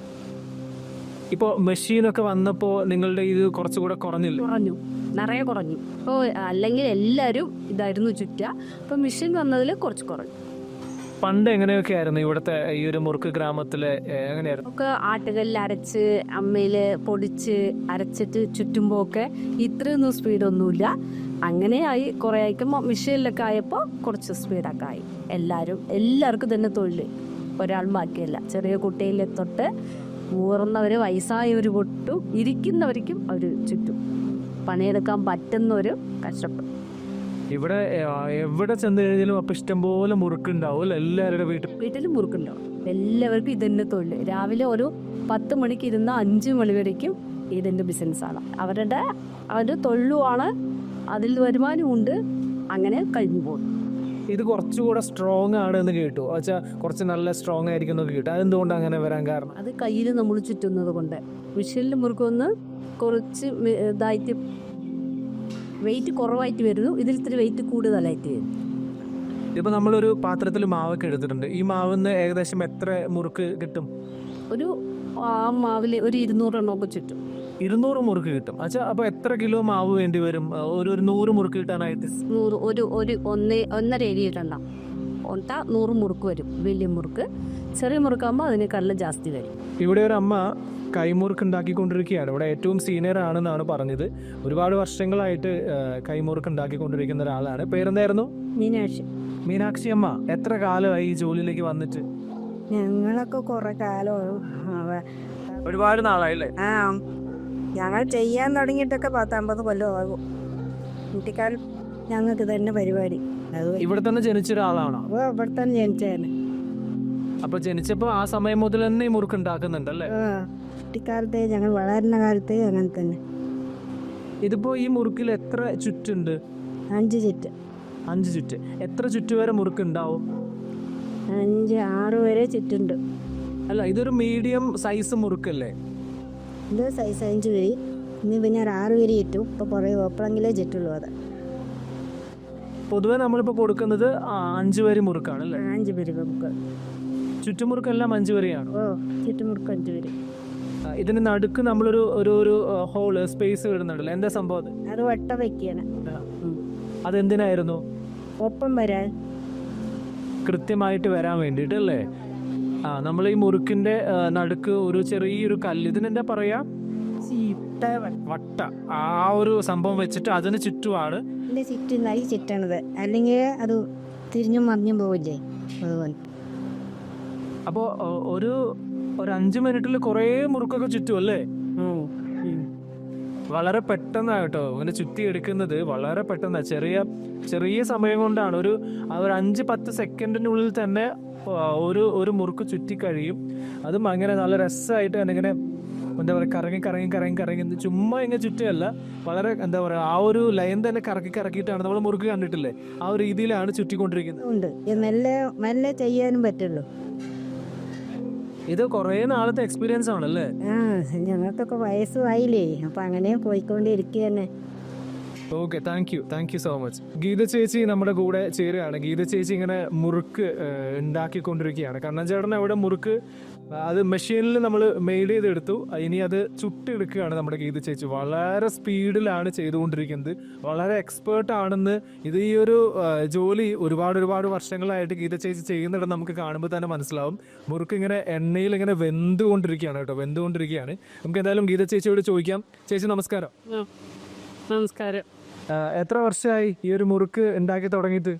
ഇപ്പോൾ മെഷീനൊക്കെ വന്നപ്പോൾ നിങ്ങളുടെ ഇത് കുറച്ചുകൂടെ കുറഞ്ഞില്ല? കുറഞ്ഞു. നിറയെ കുറഞ്ഞു. ഇപ്പോൾ അല്ലെങ്കിൽ എല്ലാരും ഇതായിരുന്നു ചുറ്റുക അപ്പോൾ മെഷീൻ വന്നതിൽ കുറച്ച് കുറഞ്ഞു. പണ്ട് എങ്ങനെയൊക്കെ ആയിരുന്നു ഇവിടുത്തെ ഈ ഒരു മുറുക്ക് ഗ്രാമത്തിലെ എങ്ങനെയായിരുന്നു? ഒക്കെ ആട്ടുകല്ലിൽ അരച്ച് അമ്മയിൽ പൊടിച്ച് അരച്ചിട്ട് ചുറ്റുമ്പോൾ ഒക്കെ ഇത്രയൊന്നും സ്പീഡൊന്നുമില്ല. അങ്ങനെയായി കുറേ ആയിക്കുമ്പോൾ മെഷീനിലൊക്കെ ആയപ്പോൾ കുറച്ച് സ്പീഡൊക്കെ ആയി. എല്ലാരും എല്ലാവർക്കും തന്നെ തൊഴിൽ ഒരാൾ ബാക്കിയല്ല. ചെറിയ കുട്ടിയിലെ തൊട്ട് മൂറുന്നവർ വയസ്സായവർ പൊട്ടും ഇരിക്കുന്നവർക്കും അവർ ചുറ്റും. പണിയെടുക്കാൻ പറ്റുന്നൊരു കഷ്ടപ്പെടും. ഇവിടെ എവിടെ ചെന്ന് കഴിഞ്ഞാലും അപ്പം ഇഷ്ടംപോലെ മുറുക്കുണ്ടാവും എല്ലാവരുടെ വീട്ടിൽ. വീട്ടിൽ മുറുക്കുണ്ടാവും. എല്ലാവർക്കും ഇതന്നെ തൊഴിൽ. രാവിലെ ഒരു പത്ത് മണിക്ക് ഇരുന്ന അഞ്ച് മണി വരയ്ക്കും ഇതിന്റെ ബിസിനസ്സാണ് അവരുടെ അവരുടെ തൊഴിലുമാണ്. അതിൽ വരുമാനമുണ്ട്. അങ്ങനെ കഴിഞ്ഞു പോകും ഇത് കുറച്ചുകൂടെ സ്ട്രോങ് ആണ് എന്ന് കേട്ടു. വെച്ചാൽ കുറച്ച് നല്ല സ്ട്രോങ് ആയിരിക്കും എന്നൊക്കെ കേട്ടു. അതെന്തുകൊണ്ട് അങ്ങനെ വരാൻ കാരണം? അത് കയ്യിൽ നമ്മൾ ചുറ്റുന്നത് കൊണ്ട്. മിഷീനിൽ മുറുക്കൊന്ന് കുറച്ച് ഇതായിട്ട് വെയിറ്റ് കുറവായിട്ട് വരുന്നു. ഇതിൽ ഇത്തിരി വെയിറ്റ് കൂടുതലായിട്ട് വരും ഇപ്പൊ നമ്മളൊരു പാത്രത്തിൽ മാവൊക്കെ എടുത്തിട്ടുണ്ട്. ഈ മാവിന്ന് ഏകദേശം എത്ര മുറുക്ക് കിട്ടും? ഒരു ആ മാവിൽ ഒരു ഇരുന്നൂറെണ്ണമൊക്കെ ചുറ്റും. ഇരുന്നൂറ് മുറുക്ക് കിട്ടും. അച്ഛാ അപ്പൊ എത്ര കിലോ മാവ് വേണ്ടി വരും? ഒരു ഒരു നൂറ് മുറുക്ക് കിട്ടാനായിട്ട്? നൂറ് ഒരു ഒരു ഒന്ന് ഒന്നര ഏരിയിട്ടുണ്ടോ ഒട്ട നൂറ് മുറുക്ക് വരും വലിയ മുറുക്ക്. ചെറിയ മുറുക്കാകുമ്പോൾ അതിനേക്കാളും ജാസ്തി വരും. ഇവിടെ ഒരു അമ്മ കൈമുറുക്ക് ഉണ്ടാക്കിക്കൊണ്ടിരിക്കുകയാണ്. ഇവിടെ ഏറ്റവും സീനിയർ ആണെന്നാണ് പറഞ്ഞത്. ഒരുപാട് വർഷങ്ങളായിട്ട് കൈമുറുക്ക് ഉണ്ടാക്കിക്കൊണ്ടിരിക്കുന്ന ഒരാളാണ്. പേരെന്തായിരുന്നു? മീനാക്ഷി. മീനാക്ഷി അമ്മ എത്ര കാലമായി ഈ ജോലിയിലേക്ക് വന്നിട്ട്? ഞങ്ങളൊക്കെ കുറെ കാലം ഒരുപാട് നാളായില്ലേ? ആ ഞങ്ങൾ ചെയ്യാൻ തുടങ്ങിയിട്ടൊക്കെ പത്തമ്പത് കൊല്ലം ആകും കുട്ടിക്കാലം ഞങ്ങൾക്ക് തന്നെ പരിപാടി. ഇവിടെ തന്നെ ജനിച്ച ഒരാളാണോ ഇവിടെ തന്നെ ജനിച്ചാണ് അപ്പൊ ജനിച്ചപ്പോ ആ സമയം മുതൽ തന്നെ ഈ മുറുക്ക് ഉണ്ടാക്കുന്നുണ്ടല്ലേ? കുട്ടിക്കാലത്തെ ഞങ്ങൾ വളരുന്ന കാലത്തെ അങ്ങനെ തന്നെ. ഇതിപ്പോ ഈ മുറുക്കിൽ എത്ര ചുറ്റുണ്ട്? അഞ്ച് ചുറ്റ്. അഞ്ച് ചുറ്റ്. എത്ര ചുറ്റ് വരെ മുറുക്ക് ഉണ്ടാവും അഞ്ച് ആറ് വരെ ചുറ്റുണ്ട്. അല്ല ഇതൊരു മീഡിയം സൈസ് മുറുക്കല്ലേ? ഇത് സൈസ് അഞ്ച് വരി. ഇനി പിന്നെ ഒരു ആറ് വരി ഇട്ടു ഇപ്പോൾ കുറേ ഓപ്പണെങ്കിലേ ചെറ്റുള്ളൂ അത്. പൊതുവെ നമ്മളിപ്പോൾ കൊടുക്കുന്നത് അഞ്ച് വരി മുറുക്കാണ് അല്ലേ? അഞ്ച് പേര് നമുക്ക് ചുറ്റുമുറുക്കെല്ലാം അഞ്ച് വരെയാണ്? ഓ ചുറ്റുമുറുക്ക് അഞ്ച് പേര് ആ, ഇതിന് നടുക്ക് നമ്മളൊരു ഒരു ഒരു ഹോൾ സ്പേസ് വിടുന്നുണ്ടല്ലോ എന്താ സംഭവം അത്? വട്ട വയ്ക്കുകയാണ് അതെന്തിനായിരുന്നു? ഒപ്പം വരാൻ. കൃത്യമായിട്ട് വരാൻ വേണ്ടിയിട്ട് അല്ലേ ആ നമ്മൾ ഈ മുറുക്കിന്റെ നടുക്ക് ഒരു ചെറിയൊരു കല്ല്. ഇതിനെന്താ പറയാ? വട്ട. ആ ഒരു സംഭവം വെച്ചിട്ട് അതിന് ചുറ്റുമാണ് ചുറ്റുന്നായി ചുറ്റണത്. അല്ലെങ്കിൽ അത് തിരിഞ്ഞു മറിഞ്ഞും പോവില്ലേ? അതുപോലെ. അപ്പോൾ ഒരു ഒരു അഞ്ച് മിനിറ്റിൽ കുറേ മുറുക്കൊക്കെ ചുറ്റും അല്ലേ? വളരെ പെട്ടെന്നായിട്ടോ കേട്ടോ ഇങ്ങനെ ചുറ്റി എടുക്കുന്നത്. വളരെ പെട്ടെന്നാണ് ചെറിയ ചെറിയ സമയം കൊണ്ടാണ്. ഒരു ഒരു അഞ്ച് പത്ത് സെക്കൻഡിനുള്ളിൽ തന്നെ ഒരു ഒരു മുറുക്ക് ചുറ്റി കഴിയും. അതും അങ്ങനെ നല്ല രസമായിട്ട് ഇങ്ങനെ എന്താ പറയുക കറങ്ങി കറങ്ങി കറങ്ങി കറങ്ങി ചുമ്മാ ഇങ്ങനെ ചുറ്റുകയല്ല വളരെ എന്താ പറയുക ആ ഒരു ലൈൻ തന്നെ കറക്കി കറക്കിയിട്ടാണ് നമ്മൾ മുറുക്ക് കണ്ടിട്ടില്ലേ? ആ ഒരു രീതിയിലാണ് ചുറ്റിക്കൊണ്ടിരിക്കുന്നത്. ഉണ്ട്. ഇത് മെല്ലെ മെല്ലെ ചെയ്യാനും പറ്റുള്ളൂ. ഇത് കുറേ നാളത്തെ എക്സ്പീരിയൻസ് ആണല്ലേ? ആ ഞങ്ങൾക്കൊക്കെ വയസ്സുമായില്ലേ. അപ്പം അങ്ങനെ പോയിക്കൊണ്ടിരിക്കുക തന്നെ okay thank you thank you so much Geetha ചേച്ചി നമ്മുടെ കൂടെ ചേരുകയാണ്. ഗീത ചേച്ചി ഇങ്ങനെ മുറുക്ക് ഉണ്ടാക്കിക്കൊണ്ടിരിക്കുകയാണ്. കണ്ണൻ ചേട്ടൻ അവിടെ മുറുക്ക് അത് മെഷീനിൽ നമ്മൾ മെയ്ഡ് ചെയ്തെടുത്തു. ഇനി അത് ചുട്ടെടുക്കുകയാണ് നമ്മുടെ ഗീത ചേച്ചി. വളരെ സ്പീഡിലാണ് ചെയ്തുകൊണ്ടിരിക്കുന്നത്. വളരെ എക്സ്പേർട്ട് ആണെന്ന് ഇത് ഈ ഒരു ജോലി ഒരുപാട് ഒരുപാട് വർഷങ്ങളായിട്ട് ഗീത ചേച്ചി ചെയ്യുന്നിടം നമുക്ക് കാണുമ്പോൾ തന്നെ മനസ്സിലാവും. മുറുക്ക് ഇങ്ങനെ എണ്ണയിൽ ഇങ്ങനെ വെന്തുകൊണ്ടിരിക്കുകയാണ് കേട്ടോ. വെന്തുകൊണ്ടിരിക്കുകയാണ്. നമുക്ക് എന്തായാലും ഗീത ചേച്ചിയോട് ചോദിക്കാം. ചേച്ചി നമസ്കാരം. നമസ്കാരം. എത്ര വർഷമായി ഈ ഒരു മുറുക്ക് ഉണ്ടാക്കി തുടങ്ങിയിട്ട്?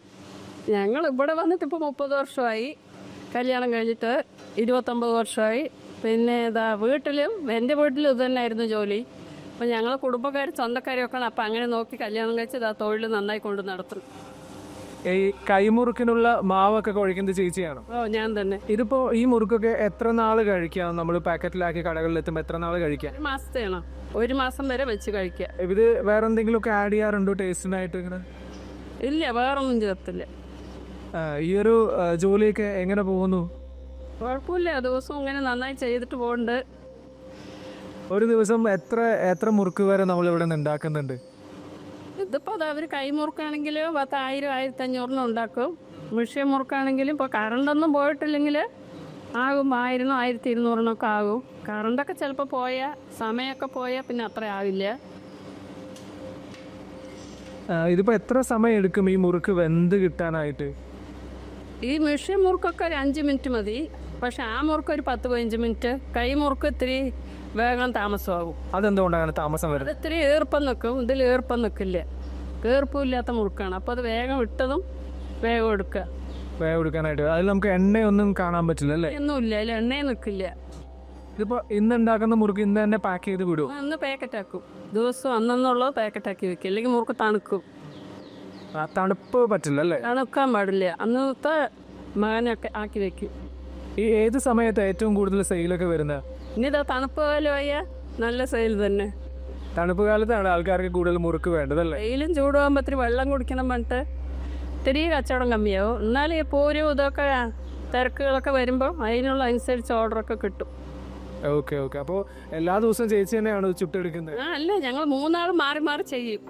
ഞങ്ങൾ ഇവിടെ വന്നിട്ട് ഇപ്പോൾ മുപ്പത് വർഷമായി. കല്യാണം കഴിഞ്ഞിട്ട് ഇരുപത്തൊമ്പത് വർഷമായി. പിന്നെ ഇതാ വീട്ടിലും എന്റെ വീട്ടിലും ഇത് തന്നെയായിരുന്നു ജോലി. അപ്പം ഞങ്ങൾ കുടുംബക്കാർ സ്വന്തക്കാരൊക്കെ അപ്പം അങ്ങനെ നോക്കി കല്യാണം കഴിച്ച് ഇതാ തൊഴിൽ നന്നായി കൊണ്ട് നടത്തും ഈ കൈമുറുക്കിനുള്ള മാവൊക്കെ കുഴക്കുന്നത് ചേച്ചിയാണോ? ഓ ഞാൻ തന്നെ. ഇതിപ്പോ ഈ മുറുക്കൊക്കെ എത്ര നാൾ കഴിക്കാം? നമ്മൾ പാക്കറ്റിലാക്കി കടകളിൽ എത്തുമ്പോൾ എത്ര നാൾ കഴിക്കാം? മാസത്തെയാണോ ഒരു മാസം വരെ വെച്ച് കഴിക്കുക. ഇത് വേറെ എന്തെങ്കിലും ഒക്കെ ആഡ് ചെയ്യാറുണ്ടോ ടേസ്റ്റിനായിട്ട് ഇങ്ങനെ? ഇല്ല വേറൊന്നും ചേർത്തില്ല. ആ, ഈ ഒരു ആ, ജോലിയൊക്കെ എങ്ങനെ പോകുന്നു? കുഴപ്പമില്ല ദിവസവും ഇങ്ങനെ നന്നായി ചെയ്തിട്ട് പോകുന്നുണ്ട് ഒരു ദിവസം എത്ര എത്ര മുറുക്ക് വരെ നമ്മൾ ഇവിടെ നിന്ന് ഉണ്ടാക്കുന്നുണ്ട്? ഇതിപ്പോൾ അത് അവർ കൈമുറുക്കാണെങ്കിൽ പത്തായിരം ആയിരത്തി അഞ്ഞൂറിന് ഉണ്ടാക്കും. മിഷ്യം മുറുക്കാണെങ്കിലും ഇപ്പോൾ കറണ്ടൊന്നും പോയിട്ടില്ലെങ്കിൽ ആകും ആയിരം ആയിരത്തി ഇരുന്നൂറിനൊക്കെ ആകും. കറണ്ടൊക്കെ ചിലപ്പോൾ പോയാൽ സമയമൊക്കെ പോയാൽ പിന്നെ അത്ര ആവില്ല. ഇതിപ്പോൾ ഇതിപ്പോ എത്ര സമയം എടുക്കും ഈ മുറുക്ക് വെന്ത് കിട്ടാനായിട്ട്? ഈ മെഷീൻ മുറുക്കൊക്കെ ഒരു അഞ്ച് മിനിറ്റ് മതി. പക്ഷെ ആ മുറുക്ക് ഒരു പത്ത് പതിനഞ്ച് മിനിറ്റ്. കൈ മുറുക്ക് ഇത്തിരി വേഗം താമസമാകും. അതെന്തുകൊണ്ടാണ് താമസം വരുന്നത്? ഇത്തിരി ഈർപ്പം നിൽക്കും. ഇതിൽ ഈർപ്പം നിൽക്കില്ല. ഈർപ്പമില്ലാത്ത മുറുക്കാണ്. അപ്പോൾ അത് വേഗം ഇട്ടതും വേഗം എടുക്കുക. വേഗം എടുക്കാനായിട്ട് അതിൽ നമുക്ക് എണ്ണയൊന്നും കാണാൻ പറ്റില്ല അല്ലേ? ഒന്നുമില്ല അതിൽ എണ്ണയെ നിൽക്കില്ല. ഇതിപ്പോ ഇന്ന് ഉണ്ടാക്കുന്ന മുറുക്ക് ഇന്ന് തന്നെ പാക്ക് ചെയ്ത് വിടും അന്ന് പാക്കറ്റാക്കും. ദിവസം അന്നെന്നുള്ളത് പാക്കറ്റാക്കി വെക്കും. അല്ലെങ്കിൽ മുറുക്ക് തണുക്കും. ആ, തണുപ്പ് പറ്റില്ല അല്ലേ? തണുക്കാൻ പാടില്ല. അന്നത്തെ മകനൊക്കെ ആക്കി വെക്കും. ഈ ഏത് സമയത്ത് ഏറ്റവും കൂടുതൽ സെയിലൊക്കെ വരുന്നത്? ഇനി ഇതാ തണുപ്പ് കാലമായ നല്ല സെയിൽ തന്നെ. തണുപ്പ് കാലത്താണ് ആൾക്കാർക്ക് കൂടുതൽ മുറുക്ക് വേണ്ടത് അല്ലേ? വെയിലും ചൂടാകുമ്പോൾ ഇത്തിരി വെള്ളം കുടിക്കണം പറഞ്ഞിട്ട് ഇത്തിരി കച്ചവടം കമ്മിയാവും. എന്നാലും ഈ പൂരും ഇതൊക്കെ തിരക്കുകളൊക്കെ വരുമ്പോൾ അതിനുള്ള അനുസരിച്ച് ഓർഡറൊക്കെ കിട്ടും. Okay okay. അപ്പോൾ എല്ലാ ദിവസവും ചേച്ചി തന്നെയാണ് ചുട്ടെടുക്കുന്നത്? ആ അല്ല ഞങ്ങൾ മൂന്നാൾ മാറി മാറി ചെയ്യും.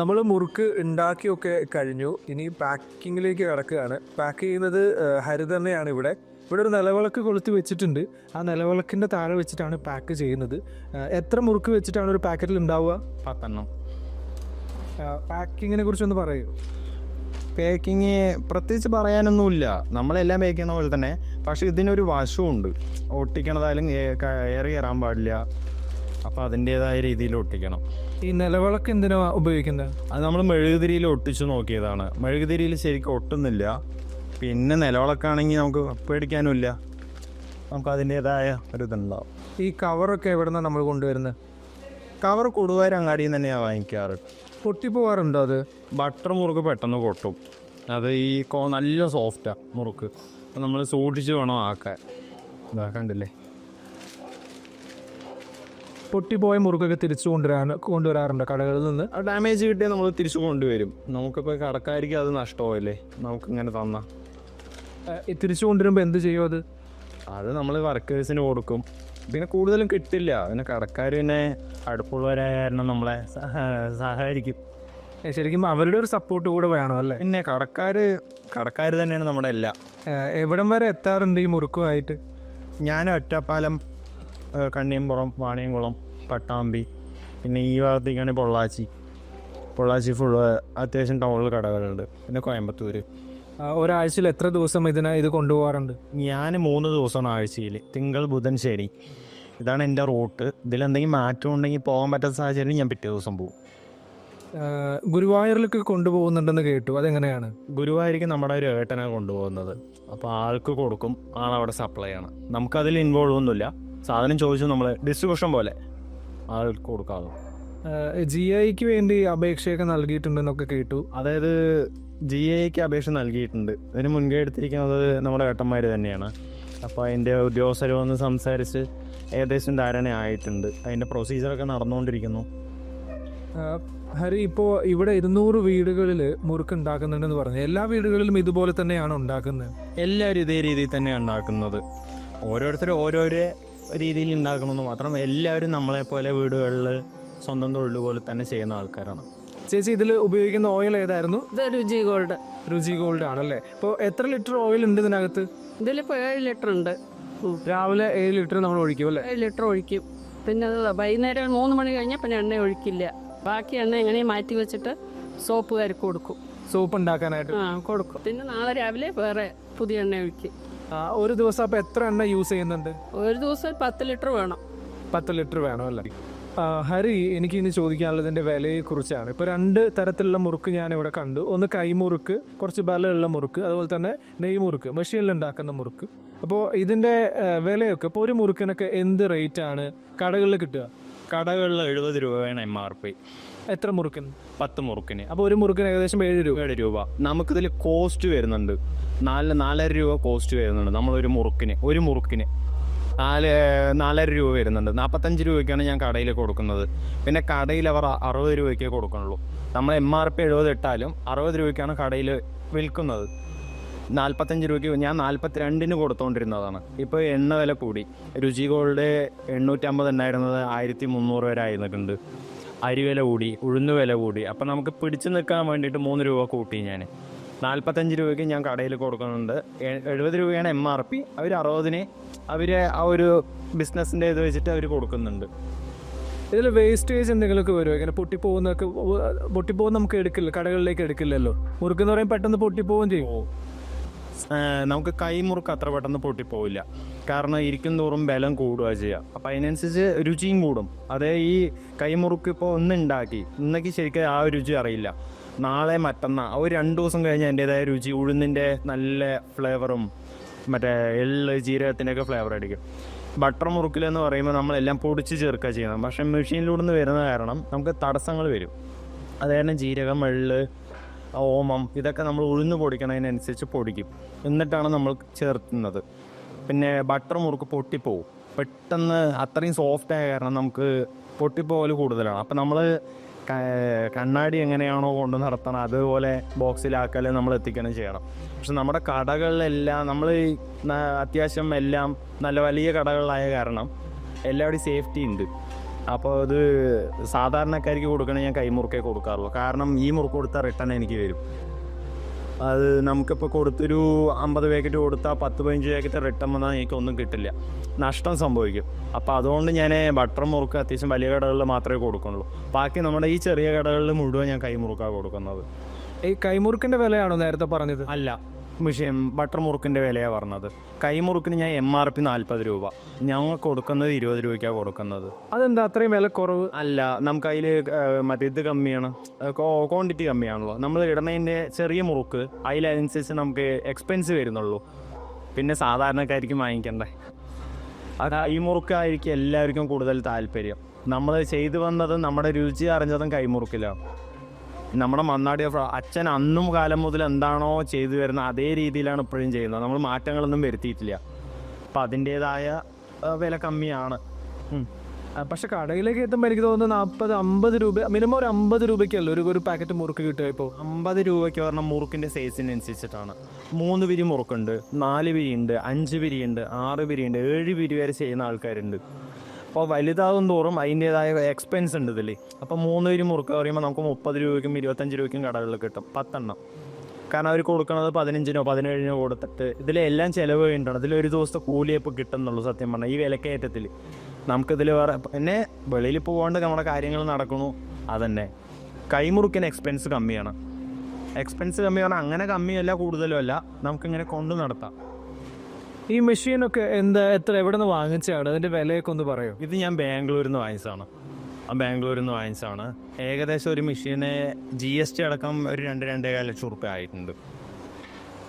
നമ്മൾ മുറുക്ക് ഉണ്ടാക്കിയൊക്കെ കഴിഞ്ഞു. ഇനി പാക്കിങ്ങിലേക്ക് കിടക്കുകയാണ്. പാക്ക് ചെയ്യുന്നത് ഏഹ്, ഹരി തന്നെയാണ് ഇവിടെ. ഇവിടെ ഒരു നിലവിളക്ക് കൊളുത്തി വെച്ചിട്ടുണ്ട്. ആ നിലവിളക്കിന്റെ താഴെ വെച്ചിട്ടാണ് പാക്ക് ചെയ്യുന്നത്. എത്ര മുറുക്ക് വെച്ചിട്ടാണ് ഒരു പാക്കറ്റിൽ ഉണ്ടാവുക? പത്തെണ്ണം. പാക്കിങ്ങിനെ കുറിച്ചൊന്ന് പറയൂ. പേക്കിങ് പ്രത്യേകിച്ച് പറയാനൊന്നുമില്ല. നമ്മളെല്ലാം പേക്ക് ചെയ്യുന്ന പോലെ തന്നെ. പക്ഷെ ഇതിനൊരു വശമുണ്ട് ഒട്ടിക്കണതായാലും കയറി കയറാൻ പാടില്ല. അപ്പോൾ അതിന്റേതായ രീതിയിൽ ഒട്ടിക്കണം. ഈ നിലവിളക്ക് എന്തിനാ ഉപയോഗിക്കുന്നത്? അത് നമ്മൾ മെഴുകുതിരിയിൽ ഒട്ടിച്ചു നോക്കിയതാണ്. മെഴുകുതിരിയിൽ ശരിക്കും ഒട്ടുന്നില്ല. പിന്നെ നിലവിളക്കാണെങ്കിൽ നമുക്ക് പേടിക്കാനുമില്ല. നമുക്ക് അതിന്റേതായ ഒരു ഇതുണ്ടാവും. ഈ കവറൊക്കെ എവിടെ നിന്നാണ് നമ്മൾ കൊണ്ടുവരുന്നത്? കവർ കൊടുവാരങ്ങാടിയിൽ നിന്ന് തന്നെയാണ് വാങ്ങിക്കാറ്. പൊട്ടിപ്പോവാറുണ്ടോ അത്? ബട്ടർ മുറുക്ക് പെട്ടെന്ന് പൊട്ടും. അത് ഈ കോ നല്ല സോഫ്റ്റാണ് മുറുക്ക്. നമ്മൾ സൂക്ഷിച്ച് വേണം ആക്കാൻ. ഇതാ കണ്ടില്ലേ? പൊട്ടിപ്പോയ മുറുക്കൊക്കെ തിരിച്ചു കൊണ്ടുവരാൻ കൊണ്ടുവരാറുണ്ട് കടകളിൽ നിന്ന്? ഡാമേജ് കിട്ടിയാൽ നമ്മൾ തിരിച്ചു കൊണ്ടുവരും. നമുക്കിപ്പോൾ കടക്കാർക്ക് അത് നഷ്ടമാവില്ലേ? നമുക്ക് ഇങ്ങനെ തന്ന തിരിച്ചു കൊണ്ടുവരുമ്പോൾ എന്ത് ചെയ്യും അത്? അത് നമ്മൾ വർക്കേഴ്സിന് കൊടുക്കും. പിന്നെ കൂടുതലും കിട്ടില്ല. പിന്നെ കടക്കാർ പിന്നെ അടുപ്പുള്ളവരായ കാരണം നമ്മളെ സഹായിക്കും. ശരിക്കും അവരുടെ ഒരു സപ്പോർട്ട് കൂടെ വേണം അല്ലേ? പിന്നെ കടക്കാർ കടക്കാർ തന്നെയാണ് നമ്മുടെ എല്ലാം. എവിടം വരെ എത്താറുണ്ട് ഈ മുറുക്കുമായിട്ട്? ഞാൻ ഒറ്റപ്പാലം കണ്ണിയമ്പുറം വാണിയംകുളം പട്ടാമ്പി പിന്നെ ഈ ഭാഗത്തേക്കാണ് പൊള്ളാച്ചി. പൊള്ളാച്ചി ഫുള്ള് അത്യാവശ്യം ടൗണിൽ കടകളുണ്ട്. പിന്നെ കോയമ്പത്തൂർ ഒരാഴ്ചയിൽ എത്ര ദിവസം ഇതിനെ ഇത് കൊണ്ടുപോകാറുണ്ട്? ഞാൻ മൂന്ന് ദിവസമാണ് ആഴ്ചയിൽ. തിങ്കൾ ബുധൻ ശനി. ഇതാണ് എന്റെ റൂട്ട്. ഇതിലെന്തെങ്കിലും മാറ്റം ഉണ്ടെങ്കിൽ പോകാൻ പറ്റാത്ത സാഹചര്യം ഞാൻ പിറ്റേ ദിവസം പോകും. ഗുരുവായൂരിലേക്ക് കൊണ്ടുപോകുന്നുണ്ടെന്ന് കേട്ടു. അതെങ്ങനെയാണ്? ഗുരുവായൂരിക്ക് നമ്മുടെ ഒരു ഏട്ടനെ കൊണ്ടുപോകുന്നത്. അപ്പോൾ ആൾക്ക് കൊടുക്കും. ആളവിടെ സപ്ലൈ ആണ്. നമുക്കതിൽ ഇൻവോൾവ് ഒന്നുമില്ല. സാധനം ചോദിച്ചു നമ്മൾ ഡിസ്ട്രിബ്യൂഷൻ പോലെ ആൾക്ക് കൊടുക്കാതെ ജി ഐക്ക് വേണ്ടി അപേക്ഷയൊക്കെ നൽകിയിട്ടുണ്ടെന്നൊക്കെ കേട്ടു. അതായത് ജി എക്ക് അപേക്ഷ നൽകിയിട്ടുണ്ട്. അതിന് മുൻകൈ എടുത്തിരിക്കുന്നത് നമ്മുടെ ഏട്ടന്മാർ തന്നെയാണ്. അപ്പോൾ അതിന്റെ ഉദ്യോഗസ്ഥരും വന്ന് സംസാരിച്ച് ഏകദേശം ധാരണ ആയിട്ടുണ്ട്. അതിന്റെ പ്രൊസീജിയറൊക്കെ നടന്നുകൊണ്ടിരിക്കുന്നു. ഹരി ഇപ്പോൾ ഇവിടെ ഇരുന്നൂറ് വീടുകളിൽ മുറുക്ക് ഉണ്ടാക്കുന്നുണ്ടെന്ന് പറഞ്ഞു. എല്ലാ വീടുകളിലും ഇതുപോലെ തന്നെയാണ് ഉണ്ടാക്കുന്നത്? എല്ലാവരും ഇതേ രീതിയിൽ തന്നെയാണ് ഉണ്ടാക്കുന്നത്. ഓരോരുത്തരും ഓരോരോ രീതിയിൽ ഉണ്ടാക്കണമെന്ന് മാത്രം എല്ലാവരും നമ്മളെപ്പോലെ വീടുകളിൽ സ്വന്തം തൊഴിൽ പോലെ തന്നെ ചെയ്യുന്ന ആൾക്കാരാണ്. ചേച്ചി ഇതിൽ ഉപയോഗിക്കുന്ന ഓയിൽ ഏതായിരുന്നു? ഇത് രുചി ഗോൾഡ് രുചി ഗോൾഡ് ആണല്ലേ. ഇപ്പോൾ എത്ര ലിറ്റർ ഓയിൽ ഉണ്ട് ഇതിനകത്ത്? ഇതിലിപ്പോൾ ഏഴ് ലിറ്റർ ഉണ്ട്. ഉം. രാവിലെ ഏഴ് ലിറ്റർ നമ്മൾ ഒഴിക്കും അല്ലേ? ഏഴ് ലിറ്റർ ഒഴിക്കും. പിന്നെ അത് വൈകുന്നേരം മൂന്ന് മണി കഴിഞ്ഞാൽ പിന്നെ എണ്ണ ഒഴിക്കില്ല. ബാക്കി എണ്ണ എങ്ങനെയും മാറ്റി വെച്ചിട്ട് സോപ്പുകാർക്ക് കൊടുക്കും. സോപ്പ് ഉണ്ടാക്കാനായിട്ട്? ആ കൊടുക്കും. പിന്നെ നാളെ രാവിലെ വേറെ പുതിയ എണ്ണ ഒഴിക്കും. ആ, ഒരു ദിവസം അപ്പോൾ എത്ര എണ്ണ യൂസ് ചെയ്യുന്നുണ്ട്? ഒരു ദിവസം പത്ത് ലിറ്റർ വേണം. പത്ത് ലിറ്റർ വേണം അല്ലേ? ഹരി എനിക്ക് ഇനി ചോദിക്കാനുള്ളതിന്റെ വിലയെ കുറിച്ചാണ് ഇപ്പോൾ രണ്ട് തരത്തിലുള്ള മുറുക്ക് ഞാൻ ഇവിടെ കണ്ടു. ഒന്ന് കൈമുറുക്ക് കുറച്ച് ബലമുള്ള മുറുക്ക് അതുപോലെ തന്നെ നെയ് മുറുക്ക് മെഷീനിൽ ഉണ്ടാക്കുന്ന മുറുക്ക്. അപ്പോൾ ഇതിന്റെ വിലയൊക്കെ ഇപ്പോൾ ഒരു മുറുക്കിനൊക്കെ എന്ത് റേറ്റ് ആണ്? കടകളിൽ കിട്ടുക? കടകളിൽ എഴുപത് രൂപയാണ് എം ആർ പി എത്ര മുറുക്കിന്? പത്ത് മുറുക്കിന്. അപ്പോൾ ഒരു മുറുക്കിന് ഏകദേശം ഏഴ് രൂപ. ഏഴ് രൂപ. നമുക്കിതിൽ കോസ്റ്റ് വരുന്നുണ്ട്. നാല് നാലര രൂപ കോസ്റ്റ് വരുന്നുണ്ട് നമ്മളൊരു മുറുക്കിന്. ഒരു മുറുക്കിന്. നാല് നാലര രൂപ വരുന്നുണ്ട്. നാൽപ്പത്തഞ്ച് രൂപയ്ക്കാണ് ഞാൻ കടയിൽ കൊടുക്കുന്നത്. പിന്നെ കടയിൽ അവർ അറുപത് രൂപയ്ക്കേ കൊടുക്കുന്നുള്ളൂ. നമ്മൾ എം ആർ പി എഴുപത് ഇട്ടാലും അറുപത് രൂപയ്ക്കാണ് കടയിൽ വിൽക്കുന്നത്. നാൽപ്പത്തഞ്ച് രൂപയ്ക്ക് ഞാൻ നാൽപ്പത്തി രണ്ടിന് കൊടുത്തുകൊണ്ടിരുന്നതാണ് ഇപ്പോൾ എണ്ണ വില കൂടി. രുചി ഗോൾഡ് എണ്ണൂറ്റമ്പത് ഉണ്ടായിരുന്നത് ആയിരത്തി മുന്നൂറ് വരെ ആയിരുന്നിട്ടുണ്ട്. അരി വില കൂടി ഉഴുന്ന് വില കൂടി. അപ്പം നമുക്ക് പിടിച്ചു നിൽക്കാൻ വേണ്ടിയിട്ട് മൂന്ന് രൂപ കൂട്ടി ഞാൻ. നാൽപ്പത്തഞ്ച് രൂപയ്ക്ക് ഞാൻ കടയിൽ കൊടുക്കുന്നുണ്ട്. എഴുപത് രൂപയാണ് എം ആർ പി അവർ അറുപതിന് അവർ ആ ഒരു ബിസിനസ്സിന്റെ ഇത് വെച്ചിട്ട് അവർ കൊടുക്കുന്നുണ്ട്. ഇതിൽ വേസ്റ്റേജ് എന്തെങ്കിലുമൊക്കെ വരുമോ? ഇങ്ങനെ പൊട്ടിപ്പോകുന്നൊക്കെ പൊട്ടിപ്പോകുന്ന നമുക്ക് എടുക്കില്ല കടകളിലേക്ക് എടുക്കില്ലല്ലോ. മുറുക്കെന്ന് പറയുമ്പോൾ പെട്ടെന്ന് പൊട്ടിപ്പോവുകയും ചെയ്യും. നമുക്ക് കൈമുറുക്ക് അത്ര പെട്ടെന്ന് പൊട്ടിപ്പോവില്ല. കാരണം ഇരിക്കും തോറും ബലം കൂടുക ചെയ്യുക അപ്പം അതിനനുസരിച്ച് രുചിയും കൂടും. അതേ ഈ കൈമുറുക്ക് ഇപ്പോൾ ഒന്ന് ഉണ്ടാക്കി ഇന്നേക്ക് ശരിക്കും ആ രുചി അറിയില്ല. നാളെ മറ്റന്നാ ഒരു രണ്ട് ദിവസം കഴിഞ്ഞാൽ അതിന്റെതായ രുചി ഉഴുന്നിന്റെ നല്ല ഫ്ലേവറും മറ്റേ എള്ള് ജീരകത്തിന്റെയൊക്കെ ഫ്ലേവർ അടിക്കും ബട്ടർ മുറുക്കിലെന്ന് പറയുമ്പോൾ നമ്മളെല്ലാം പൊടിച്ച് ചേർക്കുക ചെയ്യണം പക്ഷേ മെഷീനിലൂടെ നിന്ന് വരുന്ന കാരണം നമുക്ക് തടസ്സങ്ങൾ വരും. അത് കാരണം ജീരകം എള്ള് ഓമം ഇതൊക്കെ നമ്മൾ ഉഴുന്ന് പൊടിക്കണതിനനുസരിച്ച് പൊടിക്കും. എന്നിട്ടാണ് നമ്മൾ ചേർത്തുന്നത് പിന്നെ ബട്ടർ മുറുക്ക് പൊട്ടിപ്പോവും. പെട്ടെന്ന് അത്രയും സോഫ്റ്റ് ആയ കാരണം നമുക്ക് പൊട്ടിപ്പോകൽ കൂടുതലാണ്. അപ്പം നമ്മൾ കണ്ണാടി എങ്ങനെയാണോ കൊണ്ട് നടത്തണം അതുപോലെ ബോക്സിലാക്കൽ നമ്മൾ എത്തിക്കണം ചെയ്യണം. പക്ഷെ നമ്മുടെ കടകളിലെല്ലാം നമ്മൾ അത്യാവശ്യം എല്ലാം നല്ല വലിയ കടകളിലായ കാരണം എല്ലാവരുടെയും സേഫ്റ്റി ഉണ്ട്. അപ്പോൾ അത് സാധാരണക്കാർക്ക് കൊടുക്കണേ ഞാൻ കൈമുറുക്കേ കൊടുക്കാറുള്ളൂ. കാരണം ഈ മുറുക്ക് കൊടുത്താൽ റിട്ടേൺ എനിക്ക് വരും. അത് നമുക്കിപ്പോൾ കൊടുത്തൊരു അമ്പത് പാക്കറ്റ് കൊടുത്താൽ പത്ത് പതിനഞ്ച് പാക്കറ്റ് റിട്ടേൺ വന്നാൽ എനിക്കൊന്നും കിട്ടില്ല. നഷ്ടം സംഭവിക്കും. അപ്പോൾ അതുകൊണ്ട് ഞാൻ ബട്ടർ മുറുക്ക് അത്യാവശ്യം വലിയ കടകളിൽ മാത്രമേ കൊടുക്കുന്നുള്ളൂ ബാക്കി നമ്മുടെ ഈ ചെറിയ കടകളിൽ മുഴുവൻ ഞാൻ കൈമുറുക്കാണ് കൊടുക്കുന്നത്. ഈ കൈമുറുക്കിന്റെ വിലയാണോ നേരത്തെ പറഞ്ഞത്? അല്ല. മിഷൻ ബട്ടർ മുറുക്കിന്റെ വിലയാണ് പറഞ്ഞത്. കൈമുറുക്കിന് ഞാൻ എം ആർ പി നാൽപ്പത് രൂപ. ഞങ്ങൾ കൊടുക്കുന്നത് ഇരുപത് രൂപയ്ക്കാണ് കൊടുക്കുന്നത്. അതെന്താ അത്രയും വില കുറവ്? അല്ല നമുക്ക് അതിൽ മറ്റേ ഇത് കമ്മിയാണ്. ക്വാണ്ടിറ്റി കമ്മിയാണല്ലോ. നമ്മൾ ഇടുന്നതിന്റെ ചെറിയ മുറുക്ക് അതിലനുസരിച്ച് നമുക്ക് എക്സ്പെൻസ് വരുന്നുള്ളൂ. പിന്നെ സാധാരണക്കാർക്കും വാങ്ങിക്കണ്ടേ? അത് ഈ മുറുക്കായിരിക്കും എല്ലാവർക്കും കൂടുതൽ താല്പര്യം. നമ്മൾ ചെയ്തു വന്നതും നമ്മുടെ രുചി അറിഞ്ഞതും കൈമുറുക്കിലാണ്. നമ്മുടെ മണ്ണാടിയ അച്ഛൻ അന്നും കാലം മുതൽ എന്താണോ ചെയ്തു വരുന്നത് അതേ രീതിയിലാണ് ഇപ്പോഴും ചെയ്യുന്നത്. നമ്മൾ മാറ്റങ്ങളൊന്നും വരുത്തിയിട്ടില്ല. അപ്പം അതിന്റേതായ വില കമ്മിയാണ്. പക്ഷെ കടയിലേക്ക് എത്തുമ്പോൾ എനിക്ക് തോന്നുന്നു നാൽപ്പത് അമ്പത് രൂപ മിനിമം ഒരു അമ്പത് രൂപയ്ക്കല്ലോ ഒരു ഒരു പാക്കറ്റ് മുറുക്ക് കിട്ടുക ഇപ്പോൾ? അമ്പത് രൂപയ്ക്ക് പറഞ്ഞാൽ മുറുക്കിന്റെ സൈസിനനുസരിച്ചിട്ടാണ്. മൂന്ന് പിരി മുറുക്കുണ്ട് നാല് പിരി ഉണ്ട് അഞ്ച് പിരി ഉണ്ട് ആറ് പിരി ഉണ്ട് ഏഴ് പിരി വരെ ചെയ്യുന്ന ആൾക്കാരുണ്ട്. അപ്പോൾ വലുതാകും തോറും അതിന്റേതായ എക്സ്പെൻസ് ഉണ്ട് ഇതിൽ അപ്പോൾ മൂന്ന് പേര് മുറുക്കുക പറയുമ്പോൾ നമുക്ക് മുപ്പത് രൂപയ്ക്കും ഇരുപത്തഞ്ച് രൂപയ്ക്കും കടകളിൽ കിട്ടും. പത്തെണ്ണം. കാരണം അവർ കൊടുക്കുന്നത് പതിനഞ്ചിനോ പതിനേഴിനോ കൊടുത്തിട്ട് ഇതിലെല്ലാം ചിലവ് കഴിഞ്ഞിട്ടാണ്. ഇതിൽ ഒരു ദിവസത്തെ കൂലിയപ്പോൾ കിട്ടുന്നുള്ളൂ സത്യം പറഞ്ഞാൽ ഈ വിലക്കയറ്റത്തിൽ നമുക്കിതിൽ വേറെ പിന്നെ വെളിയിൽ പോകാണ്ട് നമ്മുടെ കാര്യങ്ങൾ നടക്കണു അതന്നെ. കൈമുറുക്കിന് എക്സ്പെൻസ് കമ്മിയാണ്. എക്സ്പെൻസ് കമ്മി പറഞ്ഞാൽ അങ്ങനെ കമ്മിയല്ല കൂടുതലും അല്ല. നമുക്കിങ്ങനെ കൊണ്ടു നടത്താം. ഈ മെഷീനൊക്കെ എന്താ എത്ര എവിടെ നിന്ന് വാങ്ങിച്ചാണ് അതിന്റെ വിലയൊക്കെ ഒന്ന് പറയോ. ഇത് ഞാൻ ബാംഗ്ലൂരിൽ നിന്ന് വാങ്ങിച്ചതാണ്. ആ ബാംഗ്ലൂരിൽ നിന്ന് വാങ്ങിച്ചതാണ്. ഏകദേശം ഒരു മെഷീനെ ജി എസ് ടി അടക്കം ഒരു രണ്ട് രണ്ടേകാൽ ലക്ഷം റുപ്യ ആയിട്ടുണ്ട്.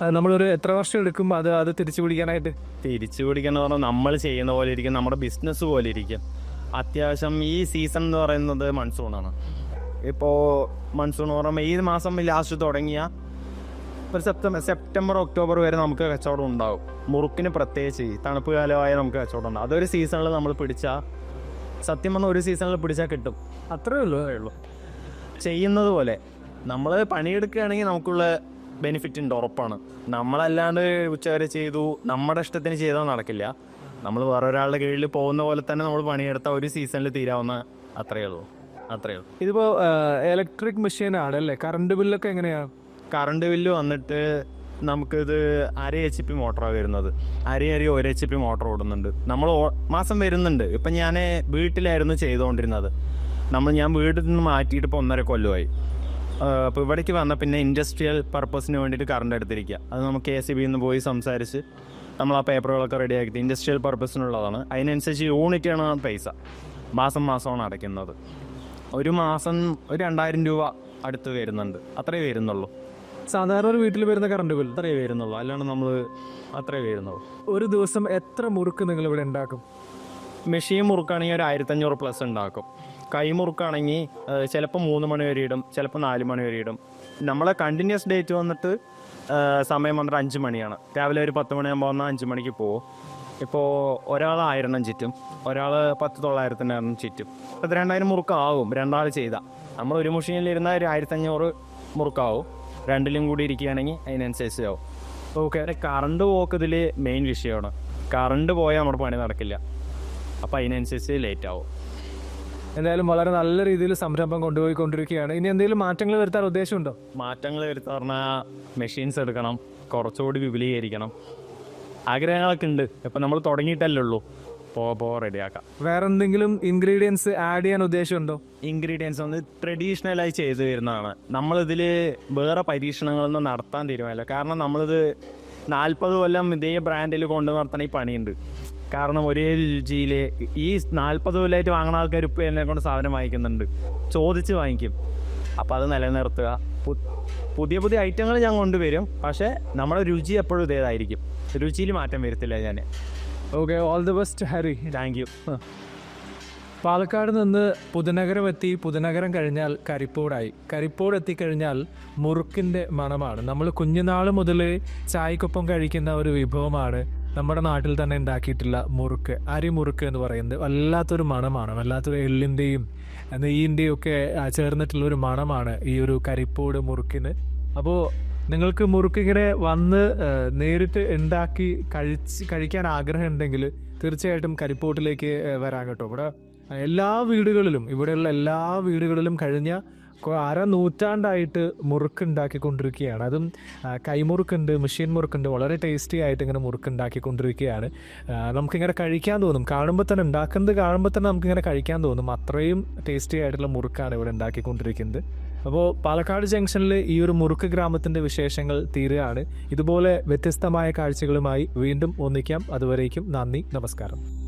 നമ്മളൊരു എത്ര വർഷം എടുക്കും അത് അത് തിരിച്ചു പിടിക്കാനായിട്ട്? തിരിച്ചു പിടിക്കുന്ന പറഞ്ഞാൽ നമ്മൾ ചെയ്യുന്ന പോലെ ഇരിക്കും നമ്മുടെ ബിസിനസ് പോലെ ഇരിക്കും. അത്യാവശ്യം ഈ സീസൺ എന്ന് പറയുന്നത് മൺസൂണാണ് ഇപ്പോൾ മൺസൂൺ എന്ന് പറയുമ്പോൾ ഈ മാസം ലാസ്റ്റ് തുടങ്ങിയ ഒരു സെപ്റ്റംബർ സെപ്റ്റംബർ ഒക്ടോബർ വരെ നമുക്ക് കച്ചവടം ഉണ്ടാവും. മുറുക്കിന് പ്രത്യേകിച്ച് തണുപ്പ് കാലമായ നമുക്ക് കച്ചവടം ഉണ്ടാവും. അതൊരു സീസണിൽ നമ്മൾ പിടിച്ചാൽ സത്യം പറഞ്ഞാൽ ഒരു സീസണിൽ പിടിച്ചാൽ കിട്ടും. അത്രേ ഉള്ളൂ ഉള്ളൂ. ചെയ്യുന്നത് പോലെ നമ്മൾ പണിയെടുക്കുകയാണെങ്കിൽ നമുക്കുള്ള ബെനിഫിറ്റ് ഉണ്ട് ഉറപ്പാണ്. നമ്മളല്ലാണ്ട് ഉച്ചവരെ ചെയ്തു നമ്മുടെ ഇഷ്ടത്തിന് ചെയ്താൽ നടക്കില്ല. നമ്മൾ വേറെ ഒരാളുടെ കീഴിൽ പോകുന്ന പോലെ തന്നെ നമ്മൾ പണിയെടുത്താൽ ഒരു സീസണിൽ തീരാവുന്ന അത്രയേ ഉള്ളൂ. അത്രയേ ഉള്ളൂ. ഇതിപ്പോ ഇലക്ട്രിക് മെഷീൻ ആണ് അല്ലേ കറണ്ട് ബില്ലൊക്കെ എങ്ങനെയാ? കറണ്ട് ബില്ല് വന്നിട്ട് നമുക്കിത് അര എച്ച് പി മോട്ടറാണ് വരുന്നത്. അര അരി ഒരു എച്ച് പി മോട്ടർ ഓടുന്നുണ്ട്. നമ്മൾ മാസം വരുന്നുണ്ട്. ഇപ്പം ഞാൻ വീട്ടിലായിരുന്നു ചെയ്തുകൊണ്ടിരുന്നത് നമ്മൾ ഞാൻ വീട്ടിൽ നിന്ന് മാറ്റിയിട്ട് ഇപ്പോൾ ഒന്നര കൊല്ലമായി. അപ്പോൾ ഇവിടേക്ക് വന്ന പിന്നെ ഇൻഡസ്ട്രിയൽ പർപ്പസിന് വേണ്ടിയിട്ട് കറണ്ട് എടുത്തിരിക്കുക അത് നമുക്ക് കെ സി ബിയിൽ നിന്ന് പോയി സംസാരിച്ച് നമ്മൾ ആ പേപ്പറുകളൊക്കെ റെഡിയാക്കി ഇൻഡസ്ട്രിയൽ പർപ്പസിനുള്ളതാണ് അതിനനുസരിച്ച് യൂണിറ്റാണ് പൈസ. മാസം മാസമാണ് അടയ്ക്കുന്നത്. ഒരു മാസം ഒരു രണ്ടായിരം രൂപ അടുത്ത് വരുന്നുണ്ട്. അത്രേ വരുന്നുള്ളൂ. സാധാരണ ഒരു വീട്ടിൽ വരുന്ന കറണ്ട് ബിൽ അത്രേ വരുന്നുള്ളൂ. അല്ലാണ്ട് നമ്മൾ അത്രേ വരുന്നുള്ളൂ. ഒരു ദിവസം എത്ര മുറുക്ക് നിങ്ങൾ ഇവിടെ ഉണ്ടാക്കും? മെഷീൻ മുറുക്കാണെങ്കിൽ ഒരു ആയിരത്തഞ്ഞൂറ് പ്ലസ് ഉണ്ടാക്കും. കൈ മുറുക്കാണെങ്കിൽ ചിലപ്പോൾ മൂന്ന് മണി വരെ ഇടും ചിലപ്പോൾ നാല് മണി വരെ ഇടും. നമ്മളെ കണ്ടിന്യൂസ് ഡേറ്റ് വന്നിട്ട് സമയം വന്നിട്ട് അഞ്ച് മണിയാണ്. രാവിലെ ഒരു പത്ത് മണിയാകുമ്പോൾ വന്നാൽ അഞ്ച് മണിക്ക് പോകും ഇപ്പോൾ ഒരാൾ ആയിരം ചുറ്റും ഒരാൾ പത്ത് തൊള്ളായിരത്തിന്റെ ചുറ്റും. പത്ത് രണ്ടായിരം മുറുക്കാവും രണ്ടാൾ ചെയ്താൽ നമ്മൾ ഒരു മെഷീനിൽ ഇരുന്നാൽ ഒരു ആയിരത്തഞ്ഞൂറ് മുറുക്കാവും. രണ്ടിലും കൂടി ഇരിക്കുകയാണെങ്കിൽ അതിനനുസരിച്ച് ആവും ഓക്കെ കറണ്ട് പോക്കതിൽ മെയിൻ വിഷയമാണ്. കറണ്ട് പോയാൽ നമ്മുടെ പണി നടക്കില്ല. അപ്പോൾ അതിനനുസരിച്ച് ലേറ്റ് ആവും. എന്തായാലും വളരെ നല്ല രീതിയിൽ സംരംഭം കൊണ്ടുപോയിക്കൊണ്ടിരിക്കുകയാണ്. ഇനി എന്തെങ്കിലും മാറ്റങ്ങൾ വരുത്താൻ ഉദ്ദേശമുണ്ടോ? മാറ്റങ്ങൾ വരുത്താൻ പറഞ്ഞാൽ മെഷീൻസ് എടുക്കണം. കുറച്ചുകൂടി വിപുലീകരിക്കണം. ആഗ്രഹങ്ങളൊക്കെ ഉണ്ട്. ഇപ്പം നമ്മൾ തുടങ്ങിയിട്ടല്ലേ ഉള്ളൂ. പോ പോ റെഡിയാക്കാം. വേറെ എന്തെങ്കിലും ഇൻഗ്രീഡിയൻസ് ആഡ് ചെയ്യാൻ ഉദ്ദേശമുണ്ടോ? ഇൻഗ്രീഡിയൻസ് ഒന്ന് ട്രഡീഷണലായി ചെയ്തു വരുന്നതാണ് നമ്മളിതിൽ വേറെ പരീക്ഷണങ്ങളൊന്നും നടത്താൻ തീരുമാനമില്ല. കാരണം നമ്മളിത് നാൽപ്പത് കൊല്ലം ഇതേ ബ്രാൻഡിൽ കൊണ്ടു നടത്തണ ഈ പണിയുണ്ട്. കാരണം ഒരേ രുചിയിൽ ഈ നാൽപ്പത് കൊല്ലമായിട്ട് വാങ്ങുന്ന ആൾക്കാർ ഇപ്പൊ എന്നെ കൊണ്ട് സാധനം വാങ്ങിക്കുന്നുണ്ട്. ചോദിച്ച് വാങ്ങിക്കും. അപ്പോൾ അത് നിലനിർത്തുക. പുതിയ പുതിയ ഐറ്റങ്ങൾ ഞാൻ കൊണ്ടുവരും. പക്ഷേ നമ്മുടെ രുചി എപ്പോഴും ഇതേതായിരിക്കും. രുചിയിൽ മാറ്റം വരുത്തില്ല ഞാൻ okay all the best Hari thank you Palakkad നിന്ന് പുതുനഗരം എത്തി പുതുനഗരം കഴിഞ്ഞാൽ കരിപ്പോടായി. കരിപ്പോട് എത്തിക്കഴിഞ്ഞാൽ മുറുക്കിന്റെ മണമാണ്. നമ്മൾ കുഞ്ഞുനാൾ മുതൽ ചായക്കൊപ്പം കഴിക്കുന്ന ഒരു വിഭവമാണ് നമ്മുടെ നാട്ടിൽ തന്നെ ഉണ്ടാക്കിയിട്ടുള്ള മുറുക്ക് അരിമുറുക്ക് എന്ന് പറയുന്നത്. വല്ലാത്തൊരു മണമാണ് വല്ലാത്തൊരു എള്ളിന്റെയും നെയ്യിന്റെയും ഒക്കെ ചേർന്നിട്ടുള്ള ഒരു മണമാണ് ഈ ഒരു കരിപ്പോട് മുറുക്കിന്. അപ്പോൾ നിങ്ങൾക്ക് മുറുക്കിങ്ങനെ വന്ന് നേരിട്ട് ഉണ്ടാക്കി കഴിച്ച് കഴിക്കാൻ ആഗ്രഹം ഉണ്ടെങ്കിൽ തീർച്ചയായിട്ടും കരിപ്പോട്ടിലേക്ക് വരാൻ കേട്ടോ. ഇവിടെ എല്ലാ വീടുകളിലും ഇവിടെയുള്ള എല്ലാ വീടുകളിലും കഴിഞ്ഞ അര നൂറ്റാണ്ടായിട്ട് മുറുക്ക് ഉണ്ടാക്കിക്കൊണ്ടിരിക്കുകയാണ് അതും കൈമുറുക്കുണ്ട് മെഷീൻ മുറുക്കുണ്ട് വളരെ ടേസ്റ്റി ആയിട്ട് ഇങ്ങനെ മുറുക്ക് ഉണ്ടാക്കിക്കൊണ്ടിരിക്കുകയാണ് നമുക്കിങ്ങനെ കഴിക്കാൻ തോന്നും. കാണുമ്പോൾ തന്നെ ഉണ്ടാക്കുന്നത് കാണുമ്പോൾ തന്നെ നമുക്കിങ്ങനെ കഴിക്കാൻ തോന്നും. അത്രയും ടേസ്റ്റി ആയിട്ടുള്ള മുറുക്കാണ് ഇവിടെ ഉണ്ടാക്കിക്കൊണ്ടിരിക്കുന്നത്. അപ്പോൾ പാലക്കാട് ജംഗ്ഷനിൽ ഈ ഒരു മുറുക്ക് ഗ്രാമത്തിന്റെ വിശേഷങ്ങൾ തീരുകയാണ്. ഇതുപോലെ വ്യത്യസ്തമായ കാഴ്ചകളുമായി വീണ്ടും ഒന്നിക്കാം. അതുവരേക്കും നന്ദി നമസ്കാരം.